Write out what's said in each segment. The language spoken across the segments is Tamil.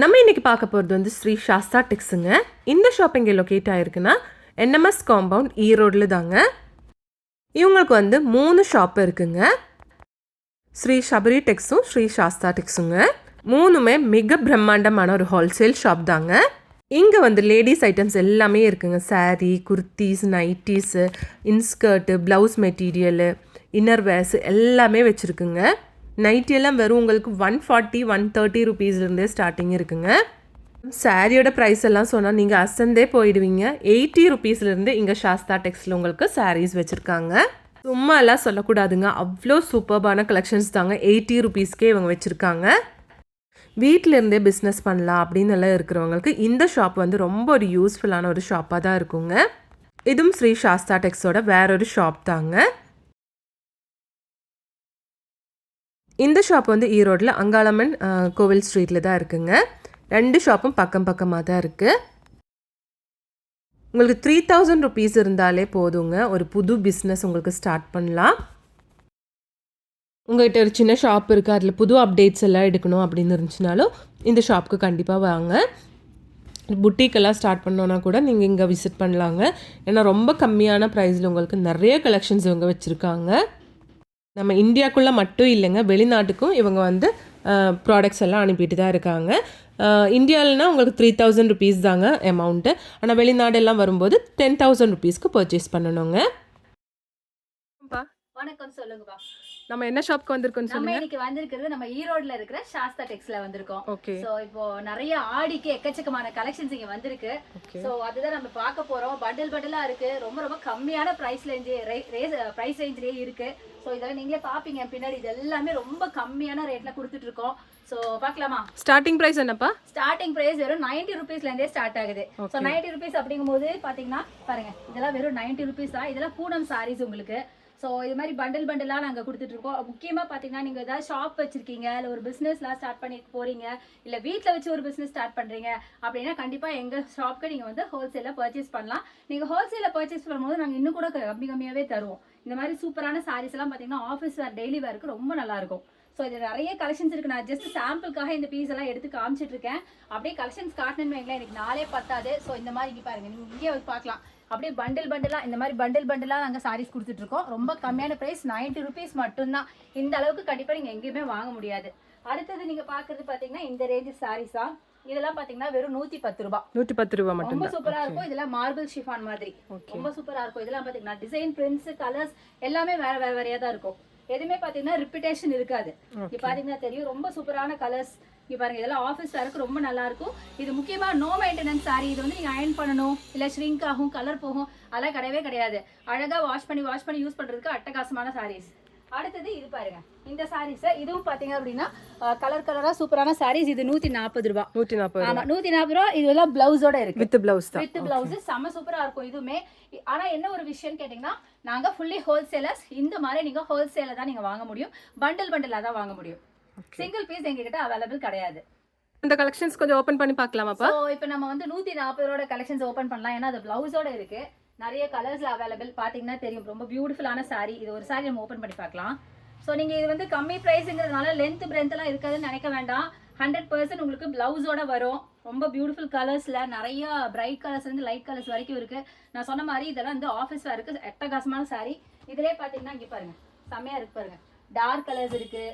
நம்ம இன்னைக்கு பார்க்க போகிறது வந்து ஸ்ரீ சாஸ்தா டெக்ஸுங்க இந்த ஷாப் எங்கே லொக்கேட் ஆகிருக்குன்னா என்எம்எஸ் காம்பவுண்ட் ஈரோடில் தாங்க. இவங்களுக்கு வந்து மூணு ஷாப் இருக்குங்க. ஸ்ரீ சபரி டெக்ஸும் ஸ்ரீ சாஸ்தா டெக்ஸுங்க மூணுமே மிக பிரம்மாண்டமான ஒரு ஹோல்சேல் ஷாப் தாங்க. இங்கே வந்து லேடிஸ் ஐட்டம்ஸ் எல்லாமே இருக்குங்க. Saree kurtis nighties inskirt blouse material innerwears எல்லாமே வச்சுருக்குங்க. நைட்டி எல்லாம் வெறும் உங்களுக்கு ஒன் ஃபார்ட்டி ஒன் தேர்ட்டி ருபீஸ்லேருந்தே ஸ்டார்டிங் இருக்குங்க. சாரியோட ப்ரைஸ் எல்லாம் சொன்னால் நீங்கள் அசந்தே போயிடுவீங்க. எயிட்டி ருபீஸ்லேருந்து இங்கே சாஸ்தா டெக்ஸில் உங்களுக்கு சாரீஸ் வச்சுருக்காங்க. சும்மா எல்லாம் சொல்லக்கூடாதுங்க. அவ்வளோ சூப்பர்பான கலெக்ஷன்ஸ் தாங்க. எயிட்டி ருபீஸ்க்கே இவங்க வச்சுருக்காங்க. வீட்டிலேருந்தே பிஸ்னஸ் பண்ணலாம் அப்படின்னு எல்லாம் இருக்கிறவங்களுக்கு இந்த ஷாப் வந்து ரொம்ப ஒரு யூஸ்ஃபுல்லான ஒரு ஷாப்பாக தான் இருக்குங்க. இதுவும் ஸ்ரீ சாஸ்தா டெக்ஸோட வேற ஒரு ஷாப் தாங்க. இந்த ஷாப் வந்து ஈரோட்டில் அங்காளம்மன் கோவில் ஸ்ட்ரீட்டில் தான் இருக்குங்க. ரெண்டு ஷாப்பும் பக்கம் பக்கமாக தான் இருக்குது உங்களுக்கு த்ரீ தௌசண்ட் ருபீஸ் இருந்தாலே போதுங்க. ஒரு புது பிஸ்னஸ் உங்களுக்கு ஸ்டார்ட் பண்ணலாம். உங்கள்கிட்ட ஒரு சின்ன ஷாப் இருக்குது அதில் புது அப்டேட்ஸ் எல்லாம் எடுக்கணும் அப்படின்னு இருந்துச்சுனாலும் இந்த ஷாப்புக்கு கண்டிப்பாக வாங்க. புட்டிக்கெல்லாம் ஸ்டார்ட் பண்ணோன்னா கூட நீங்கள் இங்கே விசிட் பண்ணலாங்க. ஏன்னா ரொம்ப கம்மியான ப்ரைஸில் உங்களுக்கு நிறைய கலெக்ஷன்ஸ் இவங்க வச்சுருக்காங்க. நம்ம இந்தியாக்குள்ளே மட்டும் இல்லைங்க வெளிநாட்டுக்கும் இவங்க வந்து ப்ராடக்ட்ஸ் எல்லாம் அனுப்பிட்டு தான் இருக்காங்க. இந்தியாவில்னா உங்களுக்கு த்ரீ தௌசண்ட் ருபீஸ் தாங்க அமௌண்ட்டு ஆனால் வெளிநாடெல்லாம் வரும்போது டென் தௌசண்ட் ருபீஸ்க்கு பர்ச்சேஸ் பண்ணணுங்க. வணக்கம் சொல்லுங்கப்பா. நம்ம என்ன ஷாப்க்கு வந்திருக்கோம்னு நம்ம இன்னைக்கு வந்திருக்கிறது நம்ம ஈரோட்ல இருக்கிற சாஸ்தா டெக்ஸ்ல வந்திருக்கோம். ஓகே சோ இப்போ நிறைய ஆடிக்கு எக்கச்சக்கமான கலெக்ஷன்ஸ் இங்க வந்திருக்கு. சோ அதுதான் நம்ம பார்க்க போறோம். பண்டில் பண்டிலா இருக்கு. ரொம்ப ரொம்ப கம்மியான பிரைஸ் ரேஞ்ச் பிரைஸ் ரேஞ்ச்லயே இருக்கு. சோ இதெல்லாம் நீங்களே பாப்பீங்க பின்னாடி இது எல்லாமே ரொம்ப கம்மியான ரேட்ல கொடுத்துட்டு இருக்கோம். சோ பார்க்கலாமா? ஸ்டார்டிங் ப்ரைஸ் என்னப்பா? ஸ்டார்டிங் பிரைஸ் வெறும் நைன்டி ருபீஸ்ல இருந்தே ஸ்டார்ட் ஆகுது. சோ நைன்டி ருபீஸ் அப்படிங்கும்போது பாத்தீங்கன்னா பாருங்க இதெல்லாம் வெறும் நைன்டி ருபீஸ் தான். இதெல்லாம் பூனம் சாரீஸ் உங்களுக்கு. ஸோ இது மாதிரி பண்டில் பண்டிலாக நாங்கள் கொடுத்துட்ருக்கோம் முக்கியமாக பார்த்தீங்கன்னா நீங்கள் ஏதாவது ஷாப் வச்சுருக்கீங்க இல்லை ஒரு பிஸ்னஸ்லாம் ஸ்டார்ட் பண்ணி போகிறீங்க இல்லை வீட்டில் வச்சு ஒரு பிஸ்னஸ் ஸ்டார்ட் பண்ணுறீங்க அப்படின்னா கண்டிப்பாக எங்கள் ஷாப்க்கு நீங்கள் வந்து ஹோல்சேலில் பர்ச்சேஸ் பண்ணலாம். நீங்கள் ஹோல்சேலில் பர்ச்சேஸ் பண்ணும்போது நாங்கள் இன்னும் கூட கம்மி கம்மியாகவே தருவோம். இந்த மாதிரி சூப்பரான சாரீஸ் எல்லாம் பார்த்தீங்கன்னா ஆஃபீஸ் வேர் டெய்லி வேருக்கு ரொம்ப நல்லா இருக்கும். ஸோ இது நிறைய கலெக்ஷன்ஸ் இருக்கு. நான் ஜஸ்ட் சாம்பிளுக்காக இந்த பீஸ் எல்லாம் எடுத்து காமிச்சிட்டு இருக்கேன். அப்படியே கலெக்ஷன்ஸ் காட்டணும்னு வைங்களேன் எனக்கு நாளே பத்தாது. ஸோ இந்த மாதிரி இங்கே பாருங்க நீங்கள் இங்கே பார்க்கலாம். அப்படியே பண்டில் பண்டிலா இந்த மாதிரி பண்டில் பண்டிலா நாங்கள் சாரீஸ் கொடுத்துட்டு இருக்கோம் ரொம்ப கம்மியான பிரைஸ் 90 ருபீஸ் மட்டும்தான். இந்த அளவுக்கு கண்டிப்பாக நீங்கள் எங்கேயுமே வாங்க முடியாது. அடுத்தது நீங்க பார்க்கறது பார்த்தீங்கன்னா இந்த ரேஞ்ச் சாரீஸ் தான் இதெல்லாம் பார்த்தீங்கன்னா வெறும் நூற்றி பத்து ரூபாய் நூற்றி பத்து ரூபா ரொம்ப மட்டும்தான் சூப்பரா இருக்கும். இதெல்லாம் மார்பிள் ஷிஃபான் மாதிரி. ரொம்ப சூப்பரா இருக்கும். இதெல்லாம் பாத்தீங்கன்னா டிசைன் பிரிண்ட்ஸ் கலர்ஸ் எல்லாமே வேற வேற வேறையா தான் இருக்கும். எதுவுமே பாத்தீங்கன்னா ரிப்பிட்டேஷன் இருக்காது. பாத்தீங்கன்னா தெரியும் ரொம்ப சூப்பரான கலர்ஸ் இங்க பாருங்க இதெல்லாம் ஆஃபீஸ் வேருக்கு ரொம்ப நல்லா இருக்கும் இது முக்கியமா நோ மெயின்டெனன்ஸ் சாரி இது வந்து நீங்க அயன் பண்ணணும் இல்ல ஷ்ரிங்க் ஆகும் கலர் போகும் அதெல்லாம் கிடையவே கிடையாது. அழகா வாஷ் பண்ணி வாஷ் பண்ணி யூஸ் பண்றதுக்கு அட்டகாசமான சாரீஸ் அடுத்தது இது பாருங்க இந்த சாரீஸ் இதுவும் பாத்தீங்க அப்படின்னா கலர் கலரா சூப்பரான சாரீஸ் இது நூத்தி நாற்பது ரூபாய் நூற்றி நாற்பது ஆமா நூத்தி நாற்பது ரூபா இதெல்லாம் பிளவுஸோட இருக்கு. வித் ப்ளவுஸ் வித் பிளவுஸ் செம்ம சூப்பரா இருக்கும் இதுவுமே. ஆனா என்ன ஒரு விஷயம் கேட்டீங்கன்னா நாங்க ஃபுல்லி ஹோல்சேலர்ஸ் இந்த மாதிரி நீங்க ஹோல்சேல தான் நீங்க வாங்க முடியும். பண்டில் பண்டிலா தான் வாங்க முடியும். சிங்கிள் பீஸ் எங்ககிட்ட அவைலபிள் கிடையாது. அந்த கலெக்ஷன்ஸ் கொஞ்சம் ஓப்பன் பண்ணி பார்க்கலாமாப்பா ஸோ இப்போ நம்ம வந்து நூத்தி நாற்பது ரூபா கலெக்ஷன்ஸ் ஓபன் பண்ணலாம். ஏன்னா அது பிளவுஸோட இருக்கு. நிறைய கலர்ஸ்ல அவைலபிள் பாத்தீங்கன்னா தெரியும். ரொம்ப பியூட்டிஃபுல்லான saree. இது ஒரு saree நம்ம ஓபன் பண்ணி பார்க்கலாம். ஸோ நீங்க இது வந்து கம்மி ப்ரைஸுங்கிறதுனால லென்த் பிரென்த் எல்லாம் இருக்காதுன்னு நினைக்க வேண்டாம். ஹண்ட்ரட் பர்சன்ட் உங்களுக்கு பிளவுஸோட வரும். ரொம்ப பியூட்டிஃபுல் கலர்ஸ்ல நிறைய பிரைட் கலர்ஸ் இருந்து லைட் கலர்ஸ் வரைக்கும் இருக்கு. நான் சொன்ன மாதிரி இதெல்லாம் வந்து ஆஃபீஸ் வேருக்கு எட்டகாசமான saree. இதுலயே பாத்தீங்கன்னா இங்க பாருங்க. செம்மையா இருக்கு பாருங்க. டார்க் கலர்ஸ் இருக்கு.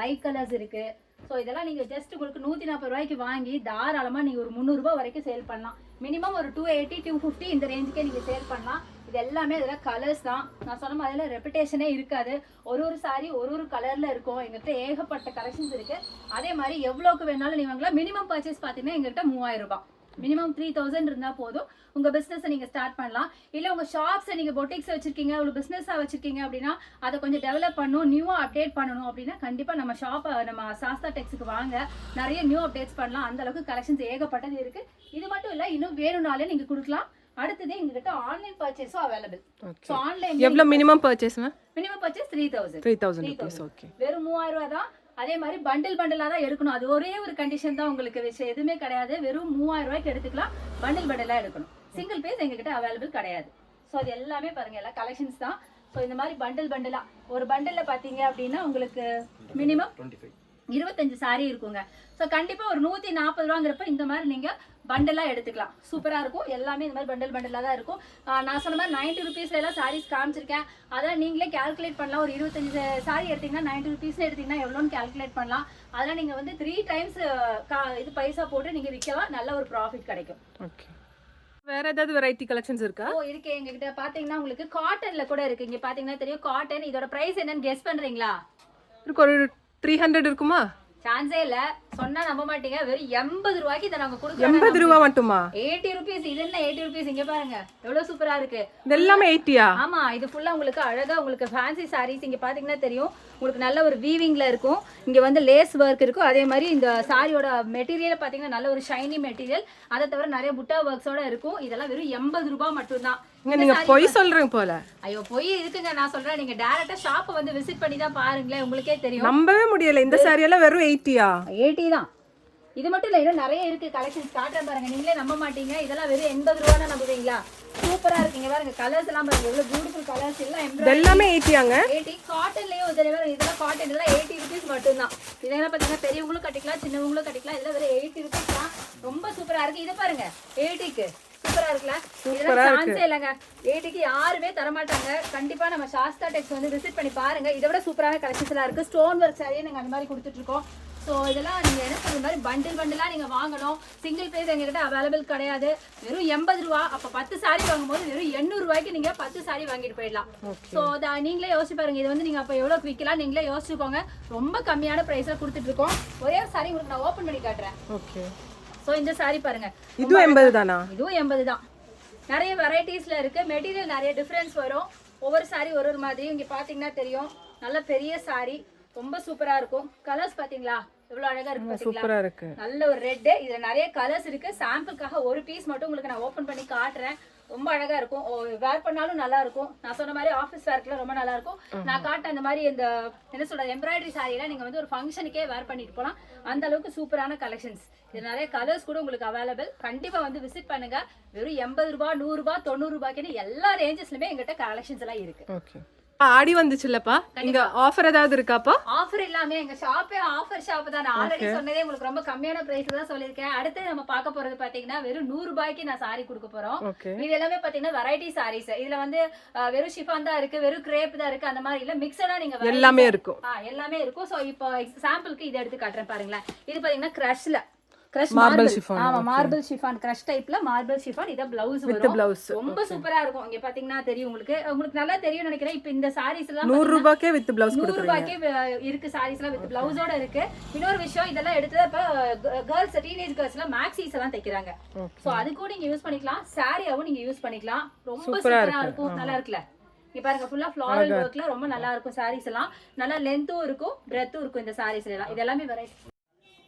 லைட் கலர்ஸ் இருக்கு. ஸோ இதெல்லாம் நீங்க ஜஸ்ட் உங்களுக்கு நூத்தி நாற்பது ரூபாய்க்கு வாங்கி தாராளமா நீங்க ஒரு முந்நூறுபா வரைக்கும் சேல் பண்ணலாம். மினிமம் ஒரு டூ எயிட்டி டூ ஃபிஃப்டி இந்த ரேஞ்சுக்கே நீங்க சேல் பண்ணலாம். இது எல்லாமே அதில் கலர்ஸ் தான். நான் சொன்ன மாதிரி ரெப்புடேஷனே இருக்காது. ஒரு ஒரு சாரி ஒரு ஒரு கலரில் இருக்கும். எங்ககிட்ட ஏகப்பட்ட கலெக்ஷன்ஸ் இருக்குது அதே மாதிரி எவ்வளோக்கு வேணாலும் நீங்கள் வாங்கலாம். மினிமம் பர்ச்சேஸ் பார்த்தீங்கன்னா எங்கள்கிட்ட மூவாயிரம் ரூபாய். மினிமம் த்ரீ தௌசண்ட் இருந்தா போதும். உங்க பிசினஸ் நீங்க ஸ்டார்ட் பண்ணலாம். இல்ல உங்க ஷாப்ஸ் நீங்க பொட்டிக்ஸ் வச்சிருக்கீங்க ஒரு பிசினஸா வச்சிருக்கீங்க அப்படின்னா அதை கொஞ்சம் டெவலப் பண்ணணும் நியூவா அப்டேட் பண்ணணும் அப்படின்னா கண்டிப்பா நம்ம ஷாப் நம்ம சாஸ்தா டெக்ஸுக்கு வாங்க. நிறைய நியூ அப்டேட்ஸ் பண்ணலாம். அந்த அளவுக்கு கலெக்ஷன்ஸ் ஏகப்பட்டது இருக்கு. இது மட்டும் இல்ல இன்னும் வேணும்னாலே நீங்க கொடுக்கலாம். அடுத்தது எங்ககிட்ட ஆன்லைன் பர்ச்சேஸும் அவைலபிள் ஸோ ஆன்லைன் எவ்வளோ minimum பர்ச்சேஸ்ங்க minimum purchase three thousand three thousand okay வெறும் மூவாயிரம் ரூபாய் தான். அதே மாதிரி பண்டில் பண்டிலா தான் எடுக்கணும். அது ஒரே ஒரு கண்டிஷன் தான் உங்களுக்கு விஷயம் எதுவுமே கிடையாது. வெறும் மூவாயிரம் ரூபாய்க்கு எடுத்துக்கலாம். பண்டில் பண்டிலா எடுக்கணும். சிங்கிள் பீஸ் எங்ககிட்ட அவைலபிள் கிடையாது. ஸோ அது எல்லாமே பாருங்க. எல்லாம் கலெக்ஷன்ஸ் தான். ஸோ இந்த மாதிரி பண்டில் பண்டிலா ஒரு பண்டில்ல பாத்தீங்க அப்படின்னா உங்களுக்கு மினிமம் இருபத்தஞ்சு saree இருக்குங்க. ஸோ கண்டிப்பா ஒரு நூத்தி நாற்பது ரூபாங்கிறப்ப இந்த மாதிரி நீங்க பண்டலா எடுத்துக்கலாம். சூப்பரா இருக்கும். எல்லாமே இந்த மாதிரி பண்டல் பண்டலா தான் இருக்கும். நான் சொன்ன மாதிரி நைன்டி ருபீஸ்ல எல்லாம் சாரீஸ் காமிச்சிருக்கேன். அதெல்லாம் நீங்களே கால்குலேட் பண்ணலாம். ஒரு இருபத்தஞ்சு சாரி எடுத்தீங்கன்னா நைன்டி ருபீஸ் எடுத்தீங்கன்னா எவ்வளோன்னு கால்குலேட் பண்ணலாம். அதெல்லாம் நீங்க வந்து த்ரீ டைம்ஸ் இது பைசா போட்டு நீங்க விற்கலாம். நல்ல ஒரு ப்ராஃபிட் கிடைக்கும். ஓகே வேற ஏதாவது வெரைட்டி கலெக்ஷன்ஸ் இருக்கா? ஓ இருக்கு. எங்ககிட்ட பாத்தீங்கன்னா உங்களுக்கு காட்டன்ல கூட இருக்கு. இங்க பாத்தீங்கன்னா தெரியும் காட்டன் இதோட பிரைஸ் என்னன்னு கெஸ் பண்றீங்களா? இருக்கு. ஒரு த்ரீ ஹண்ட்ரட் இருக்குமா? சான்ஸே இல்ல. சொன்னா நம்ப மாட்டீங்க. வெறும் எண்பது ரூபாய்க்கு இதை நாங்க கொடுக்குறோம். எண்பது ரூபா மட்டுமா? எயிட்டி ருபீஸ் இது என்ன எயிட்டி ருபீஸ் இங்க பாருங்க. எவ்வளவு சூப்பரா இருக்கு. இது எல்லாமே எயிட்டியா ஆமா இது ஃபுல்லா உங்களுக்கு அழகா உங்களுக்கு ஃபேன்சி சாரீஸ் இங்க பாத்தீங்கன்னா தெரியும். உங்களுக்கு நல்ல ஒரு வீவிங்ல இருக்கும். இங்க வந்து லேஸ் ஒர்க் இருக்கும். அதே மாதிரி இந்த சாரியோட மெட்டீரியல் பாத்தீங்கன்னா நல்ல ஒரு ஷைனி மெட்டீரியல் அதை தவிர நிறைய புட்டா ஒர்க்ஸோட இருக்கும். இதெல்லாம் வெறும் எண்பது ரூபாய் மட்டும்தான். நீங்க பொய் சொல்றீங்க போல. ஐயோ போய் இருக்குங்க. நான் சொல்றேன். நீங்க டேரக்டா ஷாப்பை வந்து விசிட் பண்ணி தான் பாருங்களேன். உங்களுக்கே தெரியும். நம்பவே முடியல. இந்த saree எல்லாம் வெறும் எயிட்டியா எயிட்டி தான். இது மட்டும் இல்லை இன்னும் நிறைய இருக்கு. கலெக்ஷன்ஸ் காட்டுறேன் பாருங்க. நீங்களே நம்ப மாட்டீங்க. இதெல்லாம் வெறும் எண்பது ரூபா நம்புவீங்களா? சூப்பரா இருக்குங்க. பாருங்க கலர்ஸ் எல்லாம் பாருங்க. எவ்வளவு பியூட்டிஃபுல் கலர்ஸ் எல்லாம் எல்லாமே எயிட்டியாங்க எயிட்டி காட்டன்லயும் இதெல்லாம் வேற இதெல்லாம் காட்டன் இதெல்லாம் எயிட்டி ருபீஸ் மட்டும்தான். இதெல்லாம் பார்த்தீங்கன்னா பெரியவங்களும் கட்டிக்கலாம் சின்னவங்களும் கட்டிக்கலாம். இதெல்லாம் வெறும் எயிட்டி ருபீஸ் தான். ரொம்ப சூப்பரா இருக்கு. இது பாருங்க எயிட்டிக்கு சூப்பரா இருக்குல்ல? இதெல்லாம் சான்ஸே இல்லைங்க. எயிட்டிக்கு யாருமே தரமாட்டாங்க. கண்டிப்பா நம்ம சாஸ்தா டெக்ஸ் வந்து விசிட் பண்ணி பாருங்க. இதை விட சூப்பரான கலெக்ஷன்ஸ் எல்லாம் இருக்கு. ஸ்டோன் ஒர்க் சாரியே நாங்க அந்த மாதிரி கொடுத்துட்டு இருக்கோம். ஸோ இதெல்லாம் நீங்க என்ன சொல்ற மாதிரி பண்டில் பண்டிலா நீங்க வாங்கணும். சிங்கிள் பீஸ் எங்ககிட்ட அவைலபிள் கிடையாது. வெறும் எண்பது ரூபா. அப்ப பத்து சாரி வாங்கும்போது வெறும் எண்ணூறு ரூபாய்க்கு நீங்க பத்து சாரி வாங்கிட்டு போயிடலாம். ஸோ நீங்களே யோசிச்சு பாருங்க. இது வந்து நீங்க அப்ப எவ்வளவுக்கு விற்கலாம் நீங்களே யோசிச்சுக்கோங்க. ரொம்ப கம்மியான பிரைஸ்ல கொடுத்துட்டு இருக்கோம். ஒரே ஒரு சாரி உங்களுக்கு நான் ஓப்பன் பண்ணி காட்டுறேன். ஓகே ஸோ இந்த சாரி பாருங்க. இதுவும் எண்பது தானா இதுவும் எண்பது தான் நிறைய வெரைட்டிஸ்ல இருக்கு. மெட்டீரியல் நிறைய டிஃப்ரென்ஸ் வரும். ஒவ்வொரு சாரி ஒரு ஒரு மாதிரி இங்க பாத்தீங்கன்னா தெரியும். நல்ல பெரிய சாரி ரொம்ப சூப்பரா இருக்கும். கலர்ஸ் பாத்தீங்களா? எவ்வளவு அழகா இருக்கு பாத்தீங்களா? சூப்பரா இருக்கு. நல்ல ஒரு ரெட் இதுல நிறைய கலர்ஸ் இருக்கு. சாம்பிளுக்காக ஒரு பீஸ் மட்டும் உங்களுக்கு நான் ஓபன் பண்ணி காட்டுறேன். ரொம்ப அழகா இருக்கும். வேர் பண்ணாலும் நல்லா இருக்கும். நான் சொன்ன மாதிரி ஆஃபீஸ் வேர்க்குலாம் ரொம்ப நல்லா இருக்கும். நான் காட்ட அந்த மாதிரி இந்த என்ன சொல்றது எம்ப்ராய்டரி சாரியெல்லாம் நீங்க வந்து ஒரு ஃபங்க்ஷனுக்கே வேர் பண்ணிட்டு போலாம். அந்த அளவுக்கு சூப்பரான கலெக்ஷன்ஸ் இது நிறைய கலர்ஸ் கூட உங்களுக்கு அவைலபிள் கண்டிப்பா வந்து விசிட் பண்ணுங்க. வெறும் எண்பது ரூபாய் நூறு ரூபாய் தொண்ணூறு ரூபாய்க்குன்னு எல்லா ரேஞ்சஸ்லயுமே எங்கிட்ட கலெக்ஷன்ஸ் எல்லாம் இருக்கு. ஆடி வந்துச்சுல்லப்பா. இங்க ஆஃபர் ஏதாவது இருக்காப்பா? ஆஃபர் இல்லாம எங்க ஷாப்பே ஆஃபர் ஷாப் தான். நான் ஆல்ரெடி சொன்னதே உங்களுக்கு ரொம்ப கம்மியான பிரைஸ் தான் சொல்லியிருக்கேன். அடுத்து நம்ம பார்க்க போறது பாத்தீங்கன்னா வெறும் நூறு ரூபாய்க்கு நான் சாரி கொடுக்க போறோம். இது எல்லாமே பாத்தீங்கன்னா வெரைட்டி சாரீஸ் இதுல வந்து வெறும் ஷிஃபான் தான் இருக்கு வெறும் கிரேப் தான் இருக்கு அந்த மாதிரி இல்ல மிக்சடா நீங்க எல்லாமே இருக்கும். எல்லாமே இருக்கும். சோ இப்போ சாம்பிளுக்கு இதை எடுத்து காட்டுறேன் பாருங்களேன். இது பாத்தீங்கன்னா கிரஷ்ல கிரஷ் மார்பிள் chiffon, ஆமா மார்பிள் ஷிஃபான் கிரஷ் டைப்ல மார்பிள் ஷிஃபான் இத பிளவுஸ் வித் வரும். பிளவுஸ் ரொம்ப சூப்பரா இருக்கும். இங்க பாத்தீங்கன்னா தெரியும் உங்களுக்கு. உங்களுக்கு நல்லா தெரியும் நினைக்கிறேன். இப்போ இந்த சாரீஸ் எல்லாம் நூறு ரூபாய்க்கே வித் பிளவுஸ் கொடுக்குறீங்க. ரூபாய்க்கே வே- இருக்கு சாரீஸ் எல்லாம் வித் பிளவுஸோட இருக்கு. இன்னொரு விஷயம் இதெல்லாம் எடுத்து இப்ப கேர்ள்ஸ் டீனேஜ் கேர்ள்ஸ் எல்லாம் மேக்ஸிஸ் எல்லாம் தைக்கிறாங்க. சோ அது கூட நீங்க யூஸ் பண்ணிக்கலாம். சாரியாவும் நீங்க யூஸ் பண்ணிக்கலாம். ரொம்ப சூப்பரா இருக்கு. இருக்கும். நல்லா இருக்குல்ல. இங்க பாருங்க ஃபுல்லா ஃப்ளாரல் ஒர்க்ல ரொம்ப நல்லா இருக்கும் சாரீஸ் எல்லாம். நல்லா லென்த்தும் இருக்கும் பிரெத்தும் இருக்கும் இந்த சாரீஸ்ல எல்லாம். இது எல்லாமே வெரைட்டி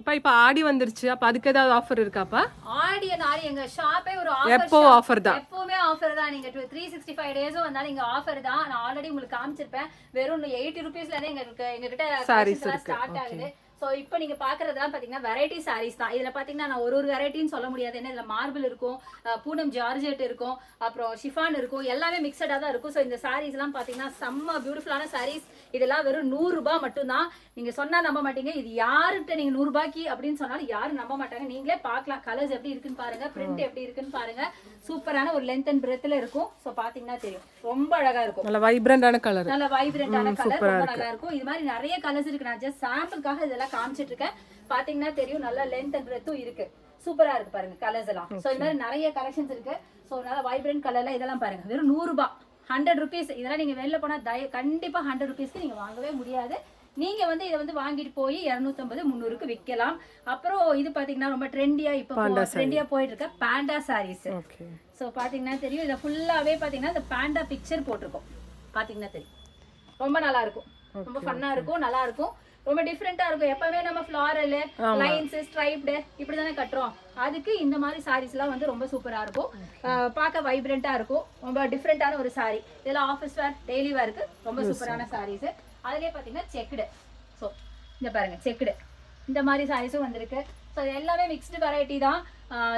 அப்பா இப்ப ஆடி வந்துருச்சு. அப்ப அதுக்கு ஏதாவது ஆஃபர் இருக்காப்பா? ஆடிய நாள் எங்க ஷாப்பே ஒரு எப்போ ஆஃபர் ஆஃபர் தான்? எப்பவுமே ஆஃபர் தான். நீங்க த்ரீ சிக்ஸ்டி ஃபைவ் டேஸும் வந்தாலும் இங்க ஆஃபர் தான். நான் ஆல்ரெடி உங்களுக்கு காமிச்சிருப்பேன். வெறும் எயிட்டி ருபீஸ்ல இருந்தே எங்களுக்கு எங்க கிட்ட Sarees இருக்கு. ஸ்டார்ட் ஆகுது. சோ இப்போ நீங்க பாக்குறதெல்லாம் பாத்தீங்கன்னா வெரைட்டி சாரீஸ் தான். இதுல பாத்தீங்கன்னா நான் ஒரு ஒரு வெரைட்டின்னு சொல்ல முடியாது. ஏன்னா இதுல மார்பிள் இருக்கும் பூனம் ஜார்ஜெட் இருக்கும் அப்புறம் ஷிஃபான் இருக்கும். எல்லாமே மிக்சடா தான் இருக்கும். சோ இந்த சாரீஸ் எல்லாம் பாத்தீங்கன்னா செம்ம பியூட்டிஃபுல்லான சாரீஸ் இதெல்லாம் வெறும் நூறு ரூபாய் மட்டும்தான். நீங்க சொன்னா நம்ப மாட்டீங்க. இது யாருகிட்ட நீங்க நூறு ரூபாய்க்கு அப்படின்னு சொன்னாலும் யாரும் நம்ப மாட்டாங்க. நீங்களே பார்க்கலாம் கலர்ஸ் எப்படி இருக்குன்னு பாருங்க. பிரிண்ட் எப்படி இருக்குன்னு பாருங்க. சூப்பரான ஒரு லென்த் அண்ட் பிரெத்ல இருக்கும். சோ பாத்தீங்கன்னா தெரியும். ரொம்ப அழகா இருக்கும். நல்ல வைப்ரண்டான கலர் நல்ல வைப்ரண்டான கலர் ரொம்ப நல்லா இருக்கும். இது மாதிரி நிறைய கலர்ஸ் இருக்கு. நான் ஜஸ்ட் சாம்பிளுக்காக இதெல்லாம் காமிச்சிட்டு இருக்கேன் பாத்தீங்கன்னா தெரியும் நல்ல லென்த் அண்ட் பிரெத்தும் இருக்கு. சூப்பரா இருக்கு பாருங்க கலர்ஸ் எல்லாம். சோ இது மாதிரி நிறைய கலெக்ஷன்ஸ் இருக்கு. சோ நல்ல வைப்ரண்ட் கலர்ல இதெல்லாம் பாருங்க. வெறும் நூறு ரூபாய் ஹண்ட்ரட் ருபீஸ் இதெல்லாம் நீங்க வெளில போனா தய கண்டிப்பா ஹண்ட்ரட் ருபீஸ்க்கு நீங்க வாங்கவே முடியாது. நீங்க வந்து இதை வந்து வாங்கிட்டு போய் இரநூத்தம்பது முந்நூறுக்கு விற்கலாம் அப்புறம் இது பாத்தீங்கன்னா ரொம்ப ட்ரெண்டியா இப்போ ட்ரெண்டியா போயிட்டு இருக்க பேண்டா சாரீஸ் ஓகே ஸோ பார்த்தீங்கன்னா தெரியும். இதை ஃபுல்லாகவே பார்த்தீங்கன்னா இந்த பேண்டா பிக்சர் போட்டிருக்கோம். பார்த்தீங்கன்னா தெரியும். ரொம்ப நல்லா இருக்கும். ரொம்ப ஃபன்னாக இருக்கும் நல்லா இருக்கும். ரொம்ப டிஃப்ரெண்ட்டாக இருக்கும். எப்பவுமே நம்ம ஃப்ளாரல் லைன்ஸ் ஸ்ட்ரைப்டு இப்படி தானே கட்டுறோம். அதுக்கு இந்த மாதிரி சாரீஸ்லாம் வந்து ரொம்ப சூப்பராக இருக்கும். பார்க்க வைப்ரண்ட்டாக இருக்கும். ரொம்ப டிஃப்ரெண்ட்டான ஒரு saree. இதெல்லாம் ஆஃபீஸ் வேர் டெய்லி வேருக்கு ரொம்ப சூப்பரான சாரீஸ் அதுலேயே பார்த்தீங்கன்னா செக்குடு ஸோ இந்த பாருங்க செக்குடு இந்த மாதிரி சாரீஸும் வந்திருக்கு. ஸோ இது எல்லாமே மிக்ஸ்டு வெரைட்டி தான்.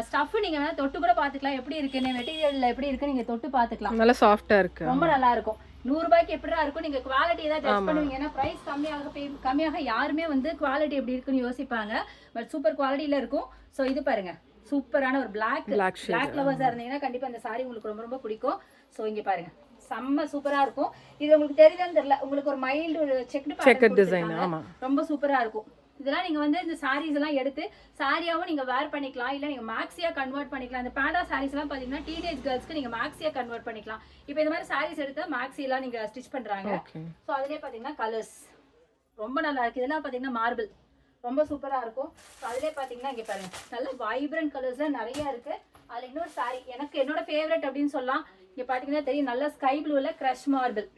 ஸ்டஃப் நீங்க வேணா தொட்டு கூட பார்த்துக்கலாம். எப்படி இருக்குன்னு மெட்டீரியல்ல எப்படி இருக்குன்னு நீங்க தொட்டு பார்த்துக்கலாம். நல்லா சாஃப்டா இருக்கு. ரொம்ப நல்லா இருக்கும். நூறு ரூபாய்க்கு எப்படிடா இருக்கும்? நீங்க குவாலிட்டி ஏதாவது ஜட்ஜ் பண்ணுவீங்க ஏன்னா பிரைஸ் கம்மியாக கம்மியாக யாருமே வந்து குவாலிட்டி எப்படி இருக்குன்னு யோசிப்பாங்க. பட் சூப்பர் குவாலிட்டியில இருக்கும். ஸோ இது பாருங்க. சூப்பரான ஒரு பிளாக் shade. பிளாக் லவர்ஸா இருந்தீங்கன்னா கண்டிப்பா இந்த saree உங்களுக்கு ரொம்ப ரொம்ப பிடிக்கும். ஸோ இங்க பாருங்க. செம்ம சூப்பரா இருக்கும். இது உங்களுக்கு தெரியலன்னு தெரியல. உங்களுக்கு ஒரு மைல்டு ஒரு செக்டு செக்கட் டிசைன் ரொம்ப சூப்பரா இருக்கும். இதெல்லாம் நீங்க வந்து இந்த சாரீஸ் எல்லாம் எடுத்து சாரியாவும் நீங்க வேர் பண்ணிக்கலாம். இல்ல நீங்க மேக்ஸியா கன்வெர்ட் பண்ணிக்கலாம். இந்த பேண்டா சாரீஸ் எல்லாம் பாத்தீங்கன்னா டீனேஜ் கேர்ள்ஸ்க்கு நீங்க மேக்ஸியா கன்வெர்ட் பண்ணிக்கலாம். இப்போ இந்த மாதிரி சாரீஸ் எடுத்து மேக்ஸி எல்லாம் நீங்க ஸ்டிச் பண்றாங்க. ஓகே ஸோ அதுலயே பாத்தீங்கன்னா கலர்ஸ் ரொம்ப நல்லா இருக்கு. இதெல்லாம் பாத்தீங்கன்னா மார்பிள் ரொம்ப சூப்பரா இருக்கும். ஸோ அதுலயே பாத்தீங்கன்னா இங்க பாருங்க. நல்ல வைப்ரண்ட் கலர்ஸ்ல நிறைய இருக்கு. அதுல இன்னொரு சாரி எனக்கு என்னோட ஃபேவரட் அப்படின்னு சொல்லலாம். இங்க பாத்தீங்கன்னா தெரியும். நல்ல ஸ்கை ப்ளூல க்ரஷ் மார்பிள்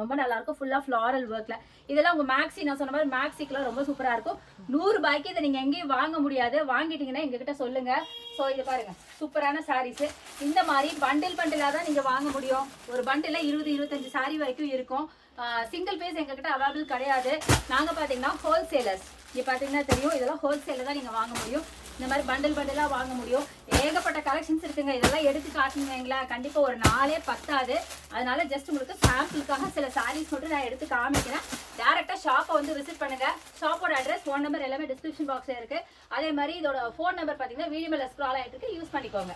ரொம்ப நல்லா இருக்கும் ஃபுல்லா ஃப்ளாரல் ஒர்க்ல இதெல்லாம் உங்க மேக்ஸி நான் சொன்ன மாதிரி மேக்ஸிக்கெல்லாம் ரொம்ப சூப்பரா இருக்கும். நூறுரூபாய்க்கு இதை நீங்க எங்கேயும் வாங்க முடியாது. வாங்கிட்டீங்கன்னா எங்ககிட்ட சொல்லுங்க. ஸோ இது பாருங்க. சூப்பரான சாரீஸ் இந்த மாதிரி பண்டில் பண்டிலா தான் நீங்க வாங்க முடியும். ஒரு பண்டில் இருபது இருபத்தஞ்சு சாரி வரைக்கும் இருக்கும். சிங்கிள் பேஸ் எங்ககிட்ட அவைலபிள் கிடையாது. நாங்க பாத்தீங்கன்னா ஹோல்சேலர்ஸ் இங்கே பார்த்தீங்கன்னா தெரியும் இதெல்லாம் ஹோல்சேலில் தான் நீங்கள் வாங்க முடியும். இந்த மாதிரி பண்டில் பண்டிலாக வாங்க முடியும். ஏகப்பட்ட கலெக்ஷன்ஸ் இருக்குங்க. இதெல்லாம் எடுத்து காட்டுங்க வைங்களேன் ஒரு நாளே பத்தாது. அதனால ஜஸ்ட் உங்களுக்கு சாம்பிளுக்காக சில சாரீஸ் மட்டும் நான் எடுத்து காமிக்கிறேன். டேரெக்டாக ஷாப்பை வந்து விசிட் பண்ணுங்கள் ஷாப்போட அட்ரஸ் ஃபோன் நம்பர் எல்லாமே டிஸ்கிரிப்ஷன் பாக்ஸில் இருக்கு. அதே மாதிரி இதோட ஃபோன் நம்பர் பார்த்தீங்கன்னா வீடியோ மேலே ஸ்க்ரால் ஆகிட்டு இருக்கு. யூஸ் பண்ணிக்கோங்க.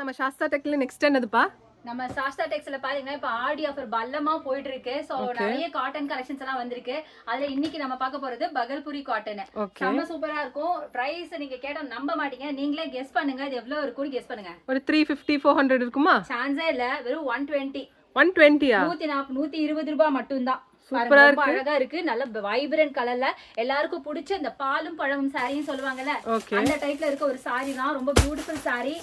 நம்ம சாஸ்தா டெக்ல நெக்ஸ்ட் என்னதுப்பா? நம்ம சாஸ்தா டெக்ஸ்ல பாத்தீங்கன்னா இப்ப ஆடி ஆஃபர் பல்லமா போயிட்டு இருக்கு சோ நிறைய காட்டன் கலெக்ஷன்ஸ் எல்லாம் வந்திருக்கு. அதுல இன்னைக்கு நம்ம பார்க்க போறது பகல்புரி காட்டன் செம்ம சூப்பரா இருக்கும். பிரைஸ் நீங்க கேட்டா நம்ப மாட்டீங்க. நீங்களே கெஸ் பண்ணுங்க. இது எவ்வளவு இருக்கும்னு கெஸ் பண்ணுங்க. ஒரு த்ரீ ஃபிஃப்டி ஃபோர் ஹண்ட்ரட் இருக்குமா? சான்ஸே இல்ல. வெறும் ஒன் டுவெண்ட்டி ஒன் டுவெண்ட்டியா நூத்தி நாற்பது நூத்தி இருபது ரூபாய் மட்டும்தான். சூப்பரா அழகா இருக்கு. நல்ல வைப்ரண்ட் கலர்ல எல்லாருக்கும் பிடிச்ச இந்த பாலும் பழமும் சாரின்னு சொல்லுவாங்கல்ல அந்த டைப்ல இருக்க ஒரு சாரி தான். ரொம்ப பியூட்டிஃபுல் சாரி